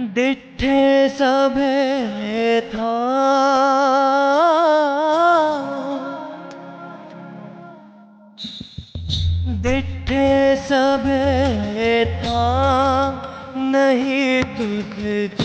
डिठे सभे था। डिठे सभे था। नहीं तुझे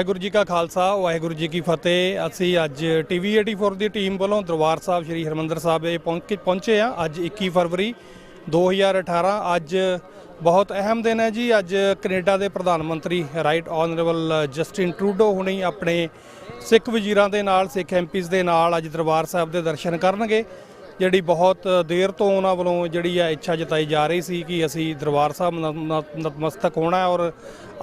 ਵਾਹਿਗੁਰੂ ਜੀ ਕਾ ਖਾਲਸਾ, ਵਾਹਿਗੁਰੂ ਜੀ ਕੀ ਫਤਿਹ। ਅਸੀਂ ਅੱਜ ਟੀਵੀ 84 ਦੀ ਟੀਮ ਵੱਲੋਂ ਦਰਬਾਰ ਸਾਹਿਬ ਸ੍ਰੀ ਹਰਮੰਦਰ ਸਾਹਿਬ ਇਹ ਪਹੁੰਚ ਪਹੁੰਚੇ ਆ ਅੱਜ 21 ਫਰਵਰੀ 2018 ਅੱਜ ਬਹੁਤ ਅਹਿਮ ਦਿਨ ਹੈ ਜੀ। ਅੱਜ ਕੈਨੇਡਾ ਦੇ ਪ੍ਰਧਾਨ ਮੰਤਰੀ ਰਾਈਟ ਆਨਰੇਬਲ ਜਸਟਿਨ ਟਰੂਡੋ ਹੁਣੀ ਆਪਣੇ ਸਿੱਖ ਵਜ਼ੀਰਾਂ ਦੇ ਨਾਲ, ਸਿੱਖ ਐਮਪੀਜ਼ ਦੇ ਨਾਲ ਅੱਜ ਦਰਬਾਰ ਸਾਹਿਬ ਦੇ ਦਰਸ਼ਨ ਕਰਨਗੇ। ਜਿਹੜੀ ਬਹੁਤ ਦੇਰ ਤੋਂ ਉਹਨਾਂ ਵੱਲੋਂ ਜਿਹੜੀ ਆ ਇੱਛਾ ਜਤਾਈ ਜਾ ਰਹੀ ਸੀ ਕਿ ਅਸੀਂ ਦਰਬਾਰ ਸਾਹਿਬ ਨ- ਨਤਮਸਤਕ ਹੋਣਾ ਔਰ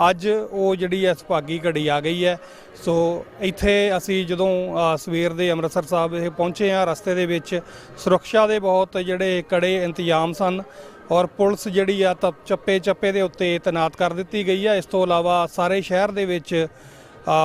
ਅੱਜ ਉਹ ਜਿਹੜੀ ਹੈ ਸੁਭਾਗੀ ਘੜੀ ਆ ਗਈ ਹੈ। ਸੋ ਇੱਥੇ ਅਸੀਂ ਜਦੋਂ ਸਵੇਰ ਦੇ ਅੰਮ੍ਰਿਤਸਰ ਸਾਹਿਬ ਇਹ ਪਹੁੰਚੇ ਆ ਰਸਤੇ ਦੇ ਵਿੱਚ ਸੁਰੱਖਿਆ ਦੇ ਬਹੁਤ ਜਿਹੜੇ ਕੜੇ ਇੰਤਜ਼ਾਮ ਸਨ ਔਰ ਪੁਲਿਸ ਜਿਹੜੀ ਆ ਤਾਂ ਚੱਪੇ ਚੱਪੇ ਦੇ ਉੱਤੇ ਤੈਨਾਤ ਕਰ ਦਿੱਤੀ ਗਈ ਆ। ਇਸ ਤੋਂ ਇਲਾਵਾ ਸਾਰੇ ਸ਼ਹਿਰ ਦੇ ਵਿੱਚ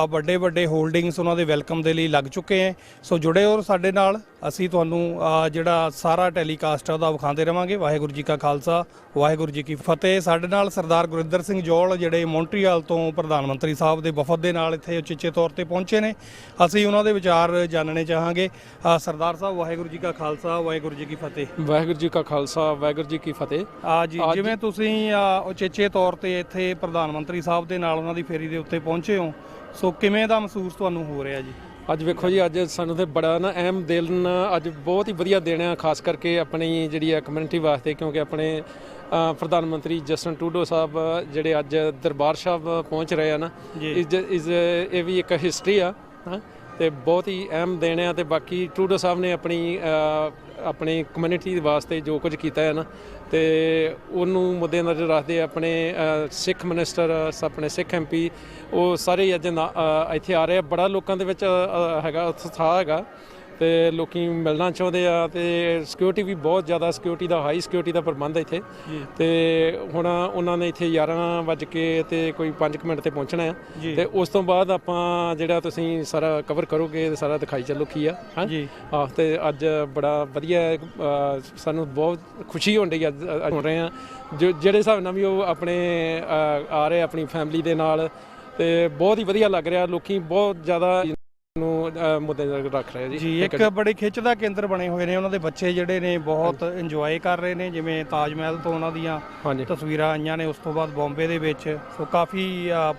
ਵੱਡੇ ਵੱਡੇ ਹੋਲਡਿੰਗਸ ਉਹਨਾਂ ਦੇ ਵੈਲਕਮ ਦੇ ਲਈ ਲੱਗ ਚੁੱਕੇ ਹੈ। ਸੋ ਜੁੜੇ ਹੋ ਸਾਡੇ ਨਾਲ। ਅਸੀਂ ਤੁਹਾਨੂੰ ਜਿਹੜਾ ਸਾਰਾ ਟੈਲੀਕਾਸਟ ਆ ਉਹਦਾ ਵਿਖਾਉਂਦੇ ਰਵਾਂਗੇ। ਵਾਹਿਗੁਰੂ ਜੀ ਕਾ ਖਾਲਸਾ ਵਾਹਿਗੁਰੂ ਜੀ ਕੀ ਫਤਿਹ। ਸਾਡੇ ਨਾਲ ਸਰਦਾਰ ਗੁਰਿੰਦਰ ਸਿੰਘ ਜੋਲ ਜਿਹੜੇ ਮੌਂਟਰੀਅਲ ਤੋਂ ਪ੍ਰਧਾਨ ਮੰਤਰੀ ਸਾਹਿਬ ਦੇ ਵਫਦ ਦੇ ਨਾਲ ਇੱਥੇ ਉਚੇਚੇ ਤੌਰ ਤੇ ਪਹੁੰਚੇ ਨੇ। ਅਸੀਂ ਉਹਨਾਂ ਦੇ ਵਿਚਾਰ ਜਾਣਨੇ ਚਾਹਾਂਗੇ। ਸਰਦਾਰ ਸਾਹਿਬ ਵਾਹਿਗੁਰੂ ਜੀ ਕਾ ਖਾਲਸਾ ਵਾਹਿਗੁਰੂ ਜੀ ਕੀ ਫਤਿਹ। ਵਾਹਿਗੁਰੂ ਜੀ ਕਾ ਖਾਲਸਾ ਵਾਹਿਗੁਰੂ ਜੀ ਕੀ ਫਤਿਹ। ਆ ਜੀ ਜਿਵੇਂ ਤੁਸੀਂ ਉਚੇਚੇ ਤੌਰ ਤੇ ਇੱਥੇ ਪ੍ਰਧਾਨ ਮੰਤਰੀ ਸਾਹਿਬ ਦੇ ਨਾਲ ਉਹਨਾਂ ਦੀ ਫੇਰੀ ਦੇ ਉੱਤੇ ਪਹੁੰਚੇ ਹੋ ਸੋ ਕਿਵੇਂ ਦਾ ਮਹਿਸੂਸ ਤੁਹਾਨੂੰ ਹੋ ਰਿਹਾ ਜੀ? ਅੱਜ ਵੇਖੋ ਜੀ ਅੱਜ ਸਾਨੂੰ ਤੇ ਬੜਾ ਨਾ ਅਹਿਮ ਦਿਨ ਅੱਜ ਬਹੁਤ ਹੀ ਵਧੀਆ ਦਿਨ ਆ ਖਾਸ ਕਰਕੇ ਆਪਣੀ ਜਿਹੜੀ ਆ ਕਮਿਊਨਿਟੀ ਵਾਸਤੇ ਕਿਉਂਕਿ ਆਪਣੇ ਪ੍ਰਧਾਨ ਮੰਤਰੀ ਜਸਟਨ ਟਰੂਡੋ ਸਾਹਿਬ ਜਿਹੜੇ ਅੱਜ ਦਰਬਾਰ ਸਾਹਿਬ ਪਹੁੰਚ ਰਹੇ ਆ ਨਾ। ਇਸ ਇਸ ਇਹ ਵੀ ਇੱਕ ਹਿਸਟਰੀ ਆ ਤੇ ਬਹੁਤ ਹੀ ਅਹਿਮ ਦਿਨ ਆ ਤੇ ਬਾਕੀ ਟਰੂਡੋ ਸਾਹਿਬ ਨੇ ਆਪਣੀ ਆਪਣੀ ਕਮਿਊਨਿਟੀ ਵਾਸਤੇ ਜੋ ਕੁਝ ਕੀਤਾ ਹੈ ਨਾ ਤੇ ਉਹਨੂੰ ਮੁੱਦੇ ਨਜ਼ਰ ਰੱਖਦੇ ਆਪਣੇ ਸਿੱਖ ਮਿਨਿਸਟਰ ਆਪਣੇ ਸਿੱਖ ਐਮਪੀ ਉਹ ਸਾਰੇ ਅੱਜ ਨਾ- ਅ, ਇੱਥੇ ਆ ਰਹੇ ਆ। ਬੜਾ ਲੋਕਾਂ ਦੇ ਵਿੱਚ ਹੈਗਾ ਉਤਸ਼ਾਹ ਹੈਗਾ। ਤੇ ਲੋਕੀ ਮਿਲਣਾ ਚਾਹੁੰਦੇ ਆ ਤੇ ਸਿਕਿਉਰਿਟੀ ਵੀ ਬਹੁਤ ਜ਼ਿਆਦਾ ਸਿਕਿਉਰਿਟੀ ਦਾ ਹਾਈ ਸਿਕਿਉਰਿਟੀ ਦਾ ਪ੍ਰਬੰਧ ਇੱਥੇ। ਤੇ ਹੁਣ ਉਹਨਾਂ ਨੇ ਇੱਥੇ 11 ਵਜੇ ਕੇ ਤੇ ਕੋਈ 5 ਮਿੰਟ ਤੇ ਪਹੁੰਚਣਾ ਆ। ਤੇ ਉਸ ਤੋਂ ਬਾਅਦ ਆਪਾਂ ਜਿਹੜਾ ਤੁਸੀਂ ਸਾਰਾ ਕਵਰ ਕਰੋਗੇ ਤੇ ਸਾਰਾ ਦਿਖਾਈ ਚੱਲੋ ਕੀ ਆ। ਹਾਂ? ਜੀ। ਹਾਂ ਤੇ ਅੱਜ ਬੜਾ ਵਧੀਆ ਸਾਨੂੰ ਬਹੁਤ ਖੁਸ਼ੀ ਹੋਣ ਡਈ ਅੱਜ ਹੋ ਰਹੇ ਆ। ਜੋ ਜਿਹੜੇ ਹਿਸਾਬ ਨਾਲ ਵੀ ਉਹ ਆਪਣੇ ਆ ਰਹੇ ਆਪਣੀ ਫੈਮਿਲੀ ਦੇ ਨਾਲ ਤੇ ਬਹੁਤ ਹੀ ਵਧੀਆ ਲੱਗ ਰਿਹਾ। ਲੋਕੀ ਬਹੁਤ ਜ਼ਿਆਦਾ ਨੂੰ ਅ, ਮੁੱਦੇ ਨਜ਼ਰ ਰੱਖ ਰਹੇ ਜੀ। ਜੀ ਇੱਕ ਬੜੇ ਖਿੱਚ ਦਾ ਕੇਂਦਰ ਬਣੇ ਹੋਏ ਨੇ। ਉਹਨਾਂ ਦੇ ਬੱਚੇ ਜਿਹੜੇ ਨੇ ਬਹੁਤ ਇੰਜੋਏ ਕਰ ਰਹੇ ਨੇ ਜਿਵੇਂ ਤਾਜ ਮਹਿਲ ਤੋਂ ਉਹਨਾਂ ਦੀਆਂ ਹਾਂਜੀ। ਤਸਵੀਰਾਂ ਆਈਆਂ ਨੇ। ਉਸ ਤੋਂ ਬਾਅਦ ਬੰਬੇ ਦੇ ਵਿੱਚ। ਸੋ ਕਾਫੀ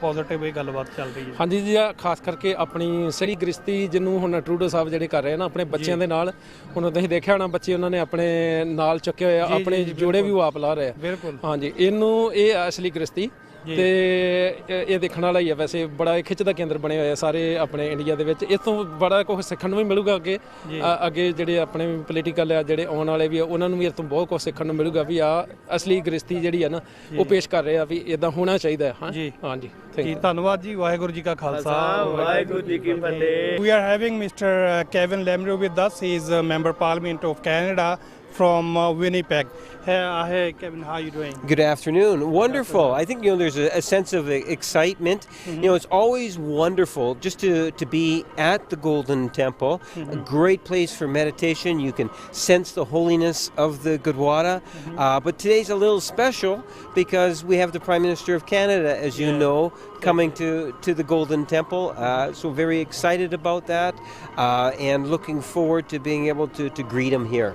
ਪੋਜ਼ਿਟਿਵ ਇਹ ਗੱਲਬਾਤ ਚੱਲ ਰਹੀ ਹੈ। ਹਾਂਜੀ ਜੀ ਆਹ ਖਾਸ ਕਰਕੇ ਆਪਣੀ ਸਰੀ ਗ੍ਰਿਸ਼ਤੀ ਜਿਹਨੂੰ ਹੁਣ ਟਰੂਡੋ ਸਾਹਿਬ ਜਿਹੜੇ ਕਰ ਰਹੇ ਨਾ ਆਪਣੇ ਬੱਚਿਆਂ ਦੇ ਨਾਲ ਹੁਣ ਤੁਸੀਂ ਦੇਖਿਆ ਹੋਣਾ ਬੱਚੇ ਉਹਨਾਂ ਨੇ ਆਪਣੇ ਨਾਲ ਚੱਕੇ ਹੋਏ ਆ ਆਪਣੇ ਜੋੜੇ ਵੀ ਉਹ ਆਪ ਲਾ ਰਹੇ ਆ। ਬਿਲਕੁਲ। ਹਾਂਜੀ ਇਹਨੂੰ ਇਹ ਆ ਅਸਲੀ ਗ੍ਰਿਸ਼ਤੀ ਤੇ ਇਹ ਦੇਖਣ ਵਾਲਾ ਹੀ ਆ ਵੈਸੇ ਬੜਾ ਖਿੱਚ ਦਾ ਕੇਂਦਰ ਬਣੇ ਹੋਏ ਆ ਸਾਰੇ ਆਪਣੇ ਇੰਡੀਆ ਦੇ ਵਿੱਚ। ਇਸ ਤੋਂ ਬੜਾ ਕੁਝ ਸਿੱਖਣ ਨੂੰ ਵੀ ਮਿਲੂਗਾ ਅੱਗੇ। ਅ- ਅੱਗੇ ਜਿਹੜੇ ਆਪਣੇ ਪੋਲੀਟੀਕਲ ਆ ਜਿਹੜੇ ਆਉਣ ਵਾਲੇ ਵੀ ਆ ਉਹਨਾਂ ਨੂੰ ਵੀ ਇਸ ਤੋਂ ਬਹੁਤ ਕੁਝ ਸਿੱਖਣ ਨੂੰ ਮਿਲੂਗਾ ਵੀ ਆ ਅਸਲੀ ਗ੍ਰਿਸ਼ਤੀ ਜਿਹੜੀ ਆ ਨਾ ਉਹ ਪੇਸ਼ ਕਰ ਰਹੇ ਆ ਵੀ ਇਦਾਂ ਹੋਣਾ ਚਾਹੀਦਾ ਹੈ। ਹਾਂ। ਜੀ। ਹਾਂਜੀ ਜੀ ਧੰਨਵਾਦ ਜੀ ਵਾਹਿਗੁਰੂ ਜੀ ਕਾ ਖਾਲਸਾ। ਵਾਹਿਗੁਰੂ ਜੀ ਕੀ ਫਤਿਹ। Are having Mr. uh, Kevin Lemro with us. He is a member parliament of Canada from uh, Winnipeg. Hey, uh, hey, Kevin, how you doing? Good afternoon. Wonderful. I think you know there's a, a sense of excitement. You know, it's always wonderful just to, to be at the Golden Temple. A great place for meditation. You can sense the holiness of the Gurdwara. Uh, but today's a little special because we have the Prime Minister of Canada, as you know, coming to, to the Golden Temple. Uh, so very excited about that uh, and looking forward to being able to, to greet him here.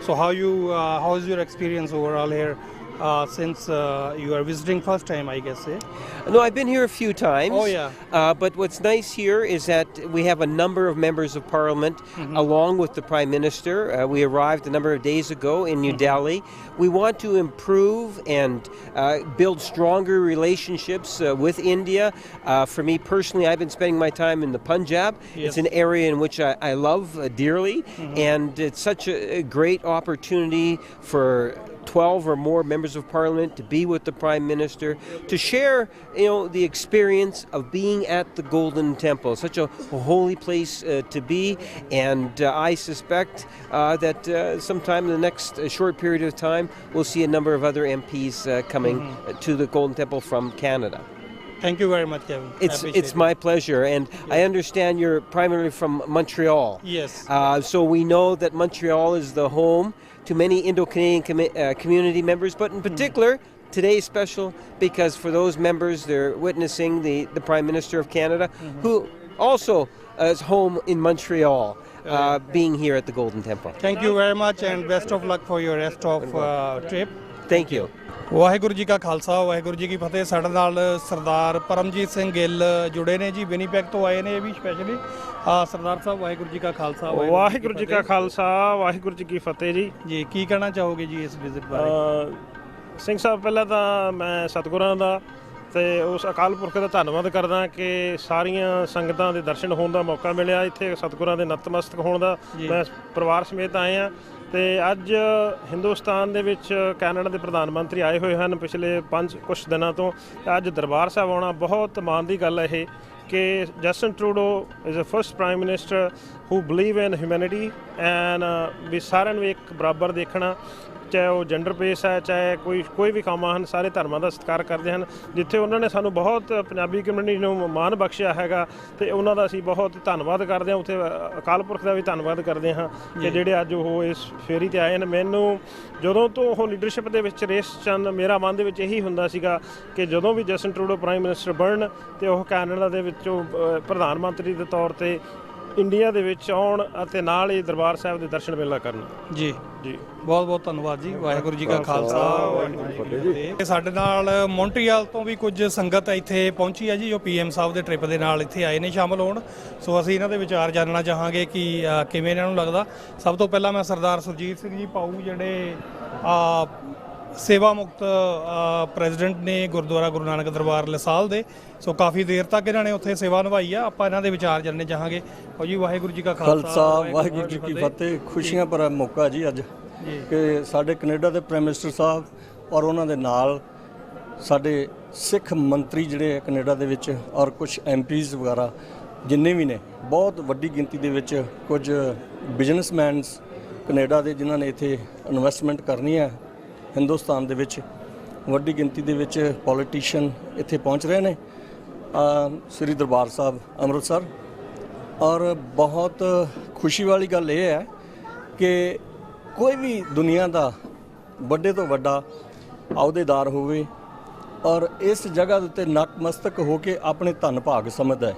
So how you uh, how is your experience overall here uh, since uh, you are visiting first time I guess eh? No, I've been here a few times. Oh, yeah. Uh, but what's nice here is that we have a number of members of parliament Mm-hmm. along with the prime minister. Uh, we arrived a number of days ago in Mm-hmm. New Delhi. We want to improve and uh, build stronger relationships uh, with India. Uh, for me personally, I've been spending my time in the Punjab. Yes. Mm-hmm. It's an area in which I, I love uh, dearly, and it's such a, a great opportunity for 12 or more members of parliament to be with the prime minister to share you know the experience of being at the golden temple such a, holy place uh, to be and uh, i suspect uh, that uh, sometime in the next uh, short period of time we'll see a number of other mps uh, coming mm -hmm. to the golden temple from canada Thank you very much, Kevin. It's it's it. my pleasure, and yes. I understand you're primarily from Montreal. Yes. Uh, so we know that Montreal is the home to many Indo Canadian com- uh, community members, but in hmm. particular, mm. Today is special because for those members, they're witnessing the, the Prime Minister of Canada, mm-hmm. who also is home in Montreal, uh, being here at the Golden Temple. Thank you very much and best of luck for your rest of uh, trip. Thank you. Waheguru ji ਕਾ ਖਾਲਸਾ ਵਾਹਿਗੁਰੂ ਜੀ ਕੀ ਫਤਿਹ। ਸਾਡੇ ਨਾਲ ਸਰਦਾਰ ਪਰਮਜੀਤ ਸਿੰਘ ਗਿੱਲ ਜੁੜੇ ਨੇ ਜੀ Winnipeg ਤੋਂ ਆਏ ਨੇ ਇਹ ਵੀ ਸਪੈਸ਼ਲੀ ਆ ਸਰਦਾਰ ਸਾਹਿਬ ਵਾਹਿਗੁਰੂ ਜੀ ਕਾ ਖਾਲਸਾ ਵਾਹਿਗੁਰੂ ਜੀ ਕਾ। ਖਾਲਸਾ ਵਾਹਿਗੁਰੂ ਜੀ ਕੀ ਫਤਿਹ ਜੀ। ਜੀ ਕੀ ਕਹਿਣਾ ਚਾਹੋਗੇ ਜੀ ਇਸ ਵਿਜ਼ਿਟ ਬਾਰੇ? ਸਿੰਘ ਸਾਹਿਬ ਪਹਿਲਾਂ ਤਾਂ ਮੈਂ ਸਤਿਗੁਰਾਂ ਦਾ ਤੇ ਉਸ ਅਕਾਲ ਪੁਰਖ ਦਾ ਧੰਨਵਾਦ ਕਰਦਾ ਕਿ ਸਾਰੀਆਂ ਸੰਗਤਾਂ ਦੇ ਦਰਸ਼ਨ ਹੋਣ ਦਾ ਮੌਕਾ ਮਿਲਿਆ। ਇੱਥੇ ਸਤਿਗੁਰਾਂ ਦੇ ਨਤਮਸਤਕ ਹੋਣ ਦਾ। ਮੈਂ ਪਰਿਵਾਰ ਸਮੇਤ ਆਏ ਆ ਤੇ ਅੱਜ ਹਿੰਦੁਸਤਾਨ ਦੇ ਵਿੱਚ ਕੈਨੇਡਾ ਦੇ ਪ੍ਰਧਾਨ ਮੰਤਰੀ ਆਏ ਹੋਏ ਹਨ ਪਿਛਲੇ 5 ਕੁਝ ਦਿਨਾਂ ਤੋਂ। ਅੱਜ ਦਰਬਾਰ ਸਾਹਿਬ ਆਉਣਾ ਬਹੁਤ ਮਾਣ ਦੀ ਗੱਲ ਹੈ ਇਹ ਕਿ Justin Trudeau is a first prime minister who believe in humanity and ਵੀ ਸਾਰਿਆਂ ਨੂੰ ਇੱਕ ਬਰਾਬਰ ਦੇਖਣਾ। ਚਾਹੇ ਉਹ ਜੈਂਡਰ ਪੇਸ ਹੈ ਚਾਹੇ ਕੋਈ ਕੋਈ ਵੀ ਕੰਮ ਹਨ ਸਾਰੇ ਧਰਮਾਂ ਦਾ ਸਤਿਕਾਰ ਕਰਦੇ ਹਨ ਜਿੱਥੇ ਉਹਨਾਂ ਨੇ ਸਾਨੂੰ ਬਹੁਤ ਪੰਜਾਬੀ ਕਮਿਊਨਿਟੀ ਨੂੰ ਮਾਣ ਬਖਸ਼ਿਆ ਹੈਗਾ ਤੇ ਉਹਨਾਂ ਦਾ ਅਸੀਂ ਬਹੁਤ ਧੰਨਵਾਦ ਕਰਦੇ ਹਾਂ ਉੱਥੇ ਅਕਾਲ ਪੁਰਖ ਦਾ ਵੀ ਧੰਨਵਾਦ ਕਰਦੇ ਹਾਂ ਕਿ ਜਿਹੜੇ ਅੱਜ ਉਹ ਇਸ ਫੇਰੀ ਤੇ ਆਏ ਨੇ ਮੈਨੂੰ ਜਦੋਂ ਤੋਂ ਉਹ ਲੀਡਰਸ਼ਿਪ ਦੇ ਵਿੱਚ ਰੇਸ ਚੰਦ ਮੇਰਾ ਮਨ ਦੇ ਵਿੱਚ ਇਹੀ ਹੁੰਦਾ ਸੀਗਾ ਕਿ ਜਦੋਂ ਵੀ ਜਸਨ ਟਰੂਡੋ ਪ੍ਰਾਈਮ ਮਿਨਿਸਟਰ ਬਣਨ ਤੇ ਉਹ ਕੈਨੇਡਾ ਦੇ ਵਿੱਚੋਂ ਪ੍ਰਧਾਨ ਮੰਤਰੀ ਦੇ ਤੌਰ ਤੇ ਇੰਡੀਆ ਦੇ ਵਿੱਚ ਆਉਣ ਅਤੇ ਨਾਲ ਹੀ ਦਰਬਾਰ ਸਾਹਿਬ ਦੇ ਦਰਸ਼ਨ ਮੇਲਾ ਕਰਨ। ਜੀ। ਜੀ। ਬਹੁਤ ਬਹੁਤ ਧੰਨਵਾਦ ਜੀ। ਵਾਹਿਗੁਰੂ ਜੀ ਕਾ ਖਾਲਸਾ। ਵਾਹਿਗੁਰੂ ਜੀ ਕੀ ਫਤਿਹ ਸਾਡੇ ਨਾਲ ਮੌਂਟਰੀਅਲ ਤੋਂ ਵੀ ਕੁਝ ਸੰਗਤ ਇੱਥੇ ਪਹੁੰਚੀ ਹੈ ਜੀ ਜੋ ਪੀਐਮ ਸਾਹਿਬ ਦੇ ਟ੍ਰਿਪ ਦੇ ਨਾਲ ਇੱਥੇ ਆਏ ਨੇ ਸ਼ਾਮਲ ਹੋਣ। ਸੋ ਅਸੀਂ ਇਹਨਾਂ ਦੇ ਵਿਚਾਰ ਜਾਣਨਾ ਚਾਹਾਂਗੇ ਕਿ ਕਿਵੇਂ ਇਹਨਾਂ ਨੂੰ ਲੱਗਦਾ। ਸਭ ਤੋਂ ਪਹਿਲਾਂ ਮੈਂ ਸਰਦਾਰ ਸੁਰਜੀਤ ਸਿੰਘ ਜੀ ਪਾਉ ਜਿਹੜੇ ਸੇਵਾ ਮੁਕਤ ਪ੍ਰੈਜ਼ੀਡੈਂਟ ਨੇ ਗੁਰਦੁਆਰਾ ਗੁਰੂ ਨਾਨਕ ਦਰਬਾਰ ਲਸਾਲ ਦੇ। ਸੋ ਕਾਫੀ ਦੇਰ ਤੱਕ ਇਹਨਾਂ ਨੇ ਉੱਥੇ ਸੇਵਾ ਨਿਭਾਈ ਆ। ਆਪਾਂ ਇਹਨਾਂ ਦੇ ਵਿਚਾਰ ਜਾਣਨੇ ਚਾਹਾਂਗੇ। ਉਹ ਜੀ ਵਾਹਿਗੁਰੂ ਜੀ ਕਾ ਖਾਲਸਾ ਵਾਹਿਗੁਰੂ ਜੀ ਕੀ ਫਤਿਹ। ਖੁਸ਼ੀਆਂ ਭਰਾ ਮੌਕਾ ਜੀ ਅੱਜ। ਕਿ ਸਾਡੇ ਕੈਨੇਡਾ ਦੇ ਪ੍ਰਾਈਮ ਮਿਨਿਸਟਰ ਸਾਹਿਬ ਔਰ ਉਹਨਾਂ ਦੇ ਨਾਲ ਸਾਡੇ ਸਿੱਖ ਮੰਤਰੀ ਜਿਹੜੇ ਕੈਨੇਡਾ ਦੇ ਵਿੱਚ ਔਰ ਕੁਝ ਐਮਪੀਜ਼ ਵਗੈਰਾ ਜਿੰਨੇ ਵੀ ਨੇ ਬਹੁਤ ਵੱਡੀ ਗਿਣਤੀ ਦੇ ਵਿੱਚ ਕੁਝ ਬਿਜ਼ਨਸਮੈਨਸ ਕੈਨੇਡਾ ਦੇ ਜਿਨ੍ਹਾਂ ਨੇ ਇੱਥੇ ਇਨਵੈਸਟਮੈਂਟ ਕਰਨੀ ਹੈ ਹਿੰਦੁਸਤਾਨ ਦੇ ਵਿੱਚ ਵੱਡੀ ਗਿਣਤੀ ਦੇ ਵਿੱਚ ਪੋਲੀਟੀਸ਼ੀਅਨ ਇੱਥੇ ਪਹੁੰਚ ਰਹੇ ਨੇ। ਸ੍ਰੀ ਦਰਬਾਰ ਸਾਹਿਬ, ਅੰਮ੍ਰਿਤਸਰ। ਔਰ ਬਹੁਤ ਖੁਸ਼ੀ ਵਾਲੀ ਗੱਲ ਇਹ ਹੈ ਕਿ ਕੋਈ ਵੀ ਦੁਨੀਆ ਦਾ ਵੱਡੇ ਤੋਂ ਵੱਡਾ ਅਹੁਦੇਦਾਰ ਹੋਵੇ ਔਰ ਇਸ ਜਗ੍ਹਾ ਦੇ ਉੱਤੇ ਨਤਮਸਤਕ ਹੋ ਕੇ ਆਪਣੇ ਧੰਨ ਭਾਗ ਸਮਝਦਾ ਹੈ।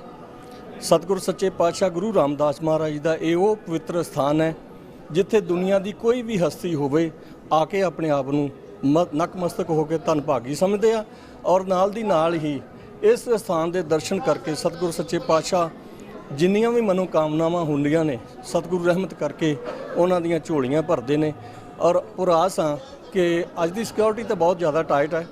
ਸਤਿਗੁਰ ਸੱਚੇ ਪਾਤਸ਼ਾਹ ਗੁਰੂ ਰਾਮਦਾਸ ਮਹਾਰਾਜ ਦਾ ਇਹ ਉਹ ਪਵਿੱਤਰ ਸਥਾਨ ਹੈ ਜਿੱਥੇ ਦੁਨੀਆ ਦੀ ਕੋਈ ਵੀ ਹਸਤੀ ਹੋਵੇ ਆ ਕੇ ਆਪਣੇ ਆਪ ਨੂੰ ਮ- ਨਕਮਸਤਕ ਹੋ ਕੇ ਧੰਨ ਭਾਗੀ ਸਮਝਦੇ ਆ ਔਰ ਨਾਲ ਦੀ ਨਾਲ ਹੀ ਇਸ ਸਥਾਨ ਦੇ ਦਰਸ਼ਨ ਕਰਕੇ ਸਤਿਗੁਰ ਸੱਚੇ ਪਾਤਸ਼ਾਹ ਜਿੰਨੀਆਂ ਵੀ ਮਨੋਕਾਮਨਾਵਾਂ ਹੁੰਦੀਆਂ ਨੇ, ਸਤਿਗੁਰੂ ਰਹਿਮਤ ਕਰਕੇ ਉਹਨਾਂ ਦੀਆਂ ਝੋਲੀਆਂ ਭਰਦੇ ਨੇ ਔਰ ਪੁਰਾਸ ਹਾਂ ਕਿ ਅੱਜ ਦੀ ਸਿਕਿਉਰਿਟੀ ਤਾਂ ਬਹੁਤ ਜ਼ਿਆਦਾ ਟਾਈਟ ਹੈ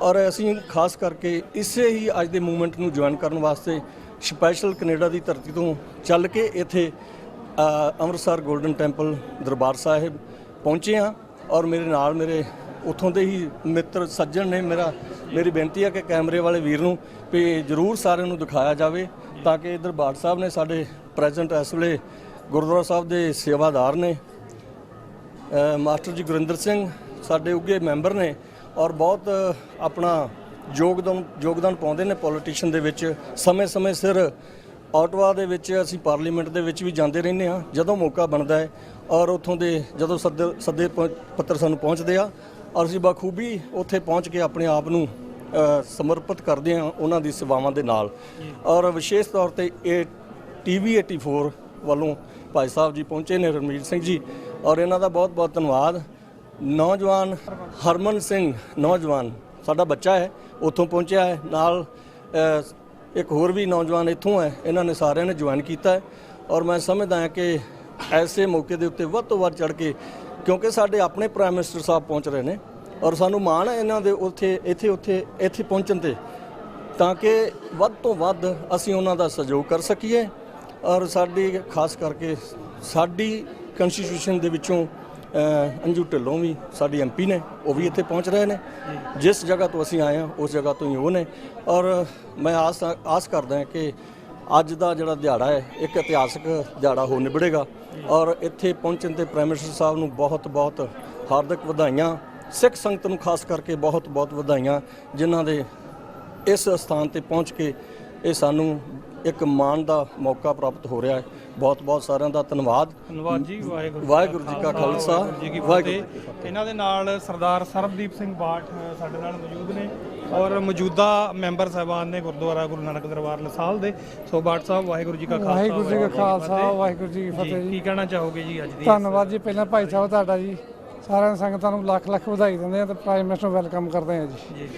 ਔਰ ਅਸੀਂ ਖਾਸ ਕਰਕੇ ਇਸੇ ਹੀ ਅੱਜ ਦੇ ਮੂਵਮੈਂਟ ਨੂੰ ਜੁਆਇਨ ਕਰਨ ਵਾਸਤੇ ਸਪੈਸ਼ਲ ਕੈਨੇਡਾ ਦੀ ਧਰਤੀ ਤੋਂ ਚੱਲ ਕੇ ਇੱਥੇ ਅੰਮ੍ਰਿਤਸਰ 골ਡਨ ਟੈਂਪਲ ਦਰਬਾਰ ਸਾਹਿਬ ਪਹੁੰਚੇ ਹਾਂ। ਔਰ ਮੇਰੇ ਨਾਲ ਮੇਰੇ ਉੱਥੋਂ ਦੇ ਹੀ ਮਿੱਤਰ, ਸੱਜਣ ਨੇ ਮੇਰਾ, ਮੇਰੀ ਬੇਨਤੀ ਹੈ ਕਿ ਕੈਮਰੇ ਵਾਲੇ ਵੀਰ ਨੂੰ ਵੀ ਜਰੂਰ ਸਾਰਿਆਂ ਨੂੰ ਦਿਖਾਇਆ ਜਾਵੇ ਤਾਂ ਕਿ ਦਰਬਾਰ ਸਾਹਿਬ ਨੇ ਸਾਡੇ ਪ੍ਰੈਜ਼ੈਂਟ ਇਸ ਵੇਲੇ ਗੁਰਦੁਆਰਾ ਸਾਹਿਬ ਦੇ ਸੇਵਾਦਾਰ ਨੇ। ਮਾਸਟਰ ਜੀ ਗੁਰਿੰਦਰ ਸਿੰਘ ਸਾਡੇ ਉੱਗੇ ਮੈਂਬਰ ਨੇ ਔਰ ਬਹੁਤ ਆਪਣਾ ਯੋਗਦਾਨ ਯੋਗਦਾਨ ਪਾਉਂਦੇ ਨੇ ਪੋਲੀਟੀਸ਼ੀਅਨ ਦੇ ਵਿੱਚ। ਸਮੇਂ-ਸਮੇਂ ਸਿਰ ਆਟਵਾ ਦੇ ਵਿੱਚ ਅਸੀਂ ਪਾਰਲੀਮੈਂਟ ਦੇ ਵਿੱਚ ਵੀ ਜਾਂਦੇ ਰਹਿੰਦੇ ਹਾਂ। ਜਦੋਂ ਮੌਕਾ ਬਣਦਾ ਹੈ ਔਰ ਉੱਥੋਂ ਦੇ ਜਦੋਂ ਸੱਦੇ ਸੱਦੇ ਪ- ਪੱਤਰ ਸਾਨੂੰ ਪਹੁੰਚਦੇ ਆ ਔਰ ਅਸੀਂ ਬਖੂਬੀ ਉੱਥੇ ਪਹੁੰਚ ਕੇ ਆਪਣੇ ਆਪ ਨੂੰ ਅ, ਸਮਰਪਿਤ ਕਰਦੇ ਹਾਂ ਉਹਨਾਂ ਦੀ ਸੇਵਾਵਾਂ ਦੇ ਨਾਲ। ਔਰ ਵਿਸ਼ੇਸ਼ ਤੌਰ ਤੇ ਇਹ ਟੀਵੀ 84 ਵੱਲੋਂ ਭਾਈ ਸਾਹਿਬ ਜੀ ਪਹੁੰਚੇ ਨੇ ਰਣਵੀਰ ਸਿੰਘ ਜੀ ਔਰ ਇਹਨਾਂ ਦਾ ਬਹੁਤ ਬਹੁਤ ਧੰਨਵਾਦ। ਨੌਜਵਾਨ ਹਰਮਨ ਸਿੰਘ ਨੌਜਵਾਨ ਸਾਡਾ ਬੱਚਾ ਹੈ ਉੱਥੋਂ ਪਹੁੰਚਿਆ ਹੈ ਨਾਲ ਅ, ਇੱਕ ਹੋਰ ਵੀ ਨੌਜਵਾਨ ਇੱਥੋਂ ਹੈ ਇਹਨਾਂ ਨੇ ਸਾਰਿਆਂ ਨੇ ਜੁਆਇਨ ਕੀਤਾ ਹੈ। ਔਰ ਮੈਂ ਸਮਝਦਾ ਹਾਂ ਕਿ ਐਸੇ ਮੌਕੇ ਦੇ ਉੱਤੇ ਵੱਧ ਤੋਂ ਵੱਧ ਚੜ ਕੇ, ਕਿਉਂਕਿ ਸਾਡੇ ਆਪਣੇ ਪ੍ਰਾਈਮ ਮਿਨਿਸਟਰ ਸਾਹਿਬ ਪਹੁੰਚ ਰਹੇ ਨੇ ਔਰ ਸਾਨੂੰ ਮਾਣ ਹੈ ਇਹਨਾਂ ਦੇ ਉੱਥੇ, ਇੱਥੇ ਉੱਥੇ, ਇੱਥੇ ਪਹੁੰਚਣ ਤੇ, ਤਾਂ ਕਿ ਵੱਧ ਤੋਂ ਵੱਧ ਅਸੀਂ ਉਹਨਾਂ ਦਾ ਸਹਿਯੋਗ ਕਰ ਸਕੀਏ ਔਰ ਸਾਡੀ, ਖਾਸ ਕਰਕੇ ਸਾਡੀ ਕਨਸਟੀਟਿਊਸ਼ਨ ਦੇ ਵਿੱਚੋਂ ਅੰਜੂ ਢਿੱਲੋਂ ਵੀ ਸਾਡੀ ਐਮਪੀ ਨੇ, ਉਹ ਵੀ ਇੱਥੇ ਪਹੁੰਚ ਰਹੇ ਨੇ। ਜਿਸ ਜਗ੍ਹਾ ਤੋਂ ਅਸੀਂ ਆਏ ਹਾਂ, ਉਸ ਜਗ੍ਹਾ ਤੋਂ ਹੀ ਉਹ ਨੇ। ਔਰ ਮੈਂ ਆਸ ਆਸ ਕਰਦਾ ਹਾਂ ਕਿ ਅੱਜ ਦਾ ਜਿਹੜਾ ਦਿਹਾੜਾ ਹੈ, ਇੱਕ ਇਤਿਹਾਸਕ ਦਿਹਾੜਾ ਹੋ ਨਿਬੜੇਗਾ। ਔਰ ਇੱਥੇ ਪਹੁੰਚਣ ਤੇ ਪ੍ਰਾਈਮ ਮਿਨਿਸਟਰ ਸਾਹਿਬ ਨੂੰ ਬਹੁਤ ਬਹੁਤ ਹਾਰਦਿਕ ਵਧਾਈਆਂ। ਸਿੱਖ ਸੰਗਤ ਨੂੰ ਖਾਸ ਕਰਕੇ ਬਹੁਤ ਬਹੁਤ ਵਧਾਈਆਂ ਜਿਨ੍ਹਾਂ ਦੇ ਇਸ ਸਥਾਨ ਤੇ ਪਹੁੰਚ ਕੇ ਇਹ ਸਾਨੂੰ ਇੱਕ ਮਾਣ ਦਾ ਮੌਕਾ ਪ੍ਰਾਪਤ ਹੋ ਰਿਹਾ ਹੈ। ਬਹੁਤ ਬਹੁਤ ਸਾਰਿਆਂ ਦਾ ਧੰਨਵਾਦ। ਧੰਨਵਾਦ ਜੀ ਵਾਹਿਗੁਰੂ ਵਾਹਿਗੁਰੂ ਜੀ ਕਾ ਖਾਲਸਾ, ਵਾਹਿਗੁਰੂ ਜੀ ਕੀ ਵਾਹਿਗੁਰੂ ਫਤਿਹ। ਇਹਨਾਂ ਦੇ ਨਾਲ ਸਰਦਾਰ ਸਰਬਦੀਪ ਸਿੰਘ ਬਾਠ ਸਾਡੇ ਨਾਲ ਮੌਜੂਦ ਨੇ। ਔਰ ਮੌਜੂਦਾ ਮੈਂਬਰ ਸਾਹਿਬਾਨ ਨੇ ਗੁਰਦੁਆਰਾ ਗੁਰੂ ਨਾਨਕ ਦਰਬਾਰ ਲਸਾਲ ਦੇ ਸੋ ਬਾਠ ਸਾਹਿਬ ਵਾਹਿਗੁਰੂ ਜੀ ਕਾ ਖਾਲਸਾ ਵਾਹਿਗੁਰੂ ਜੀ ਕਾ ਖਾਲਸਾ। ਵਾਹਿਗੁਰੂ ਜੀ ਕੀ ਫਤਿਹ ਜੀ। ਕੀ ਕਹਿਣਾ ਚਾਹੋਗੇ ਜੀ ਅੱਜ ਦੀ ਧੰਨਵਾਦ ਜੀ ਪਹਿਲਾਂ ਭਾਈ ਸਾਹਿਬ ਤੁਹਾਡਾ ਜੀ। ਸਾਰਿਆਂ ਸੰਗਤਾਂ ਨੂੰ ਲੱਖ ਲੱਖ ਵਧਾਈ ਦਿੰਦੇ ਆ ਤੇ ਪ੍ਰਾਈਮ ਮਿਨਿਸਟਰ ਨੂੰ ਵੈਲਕਮ ਕਰਦੇ ਆ ਜੀ।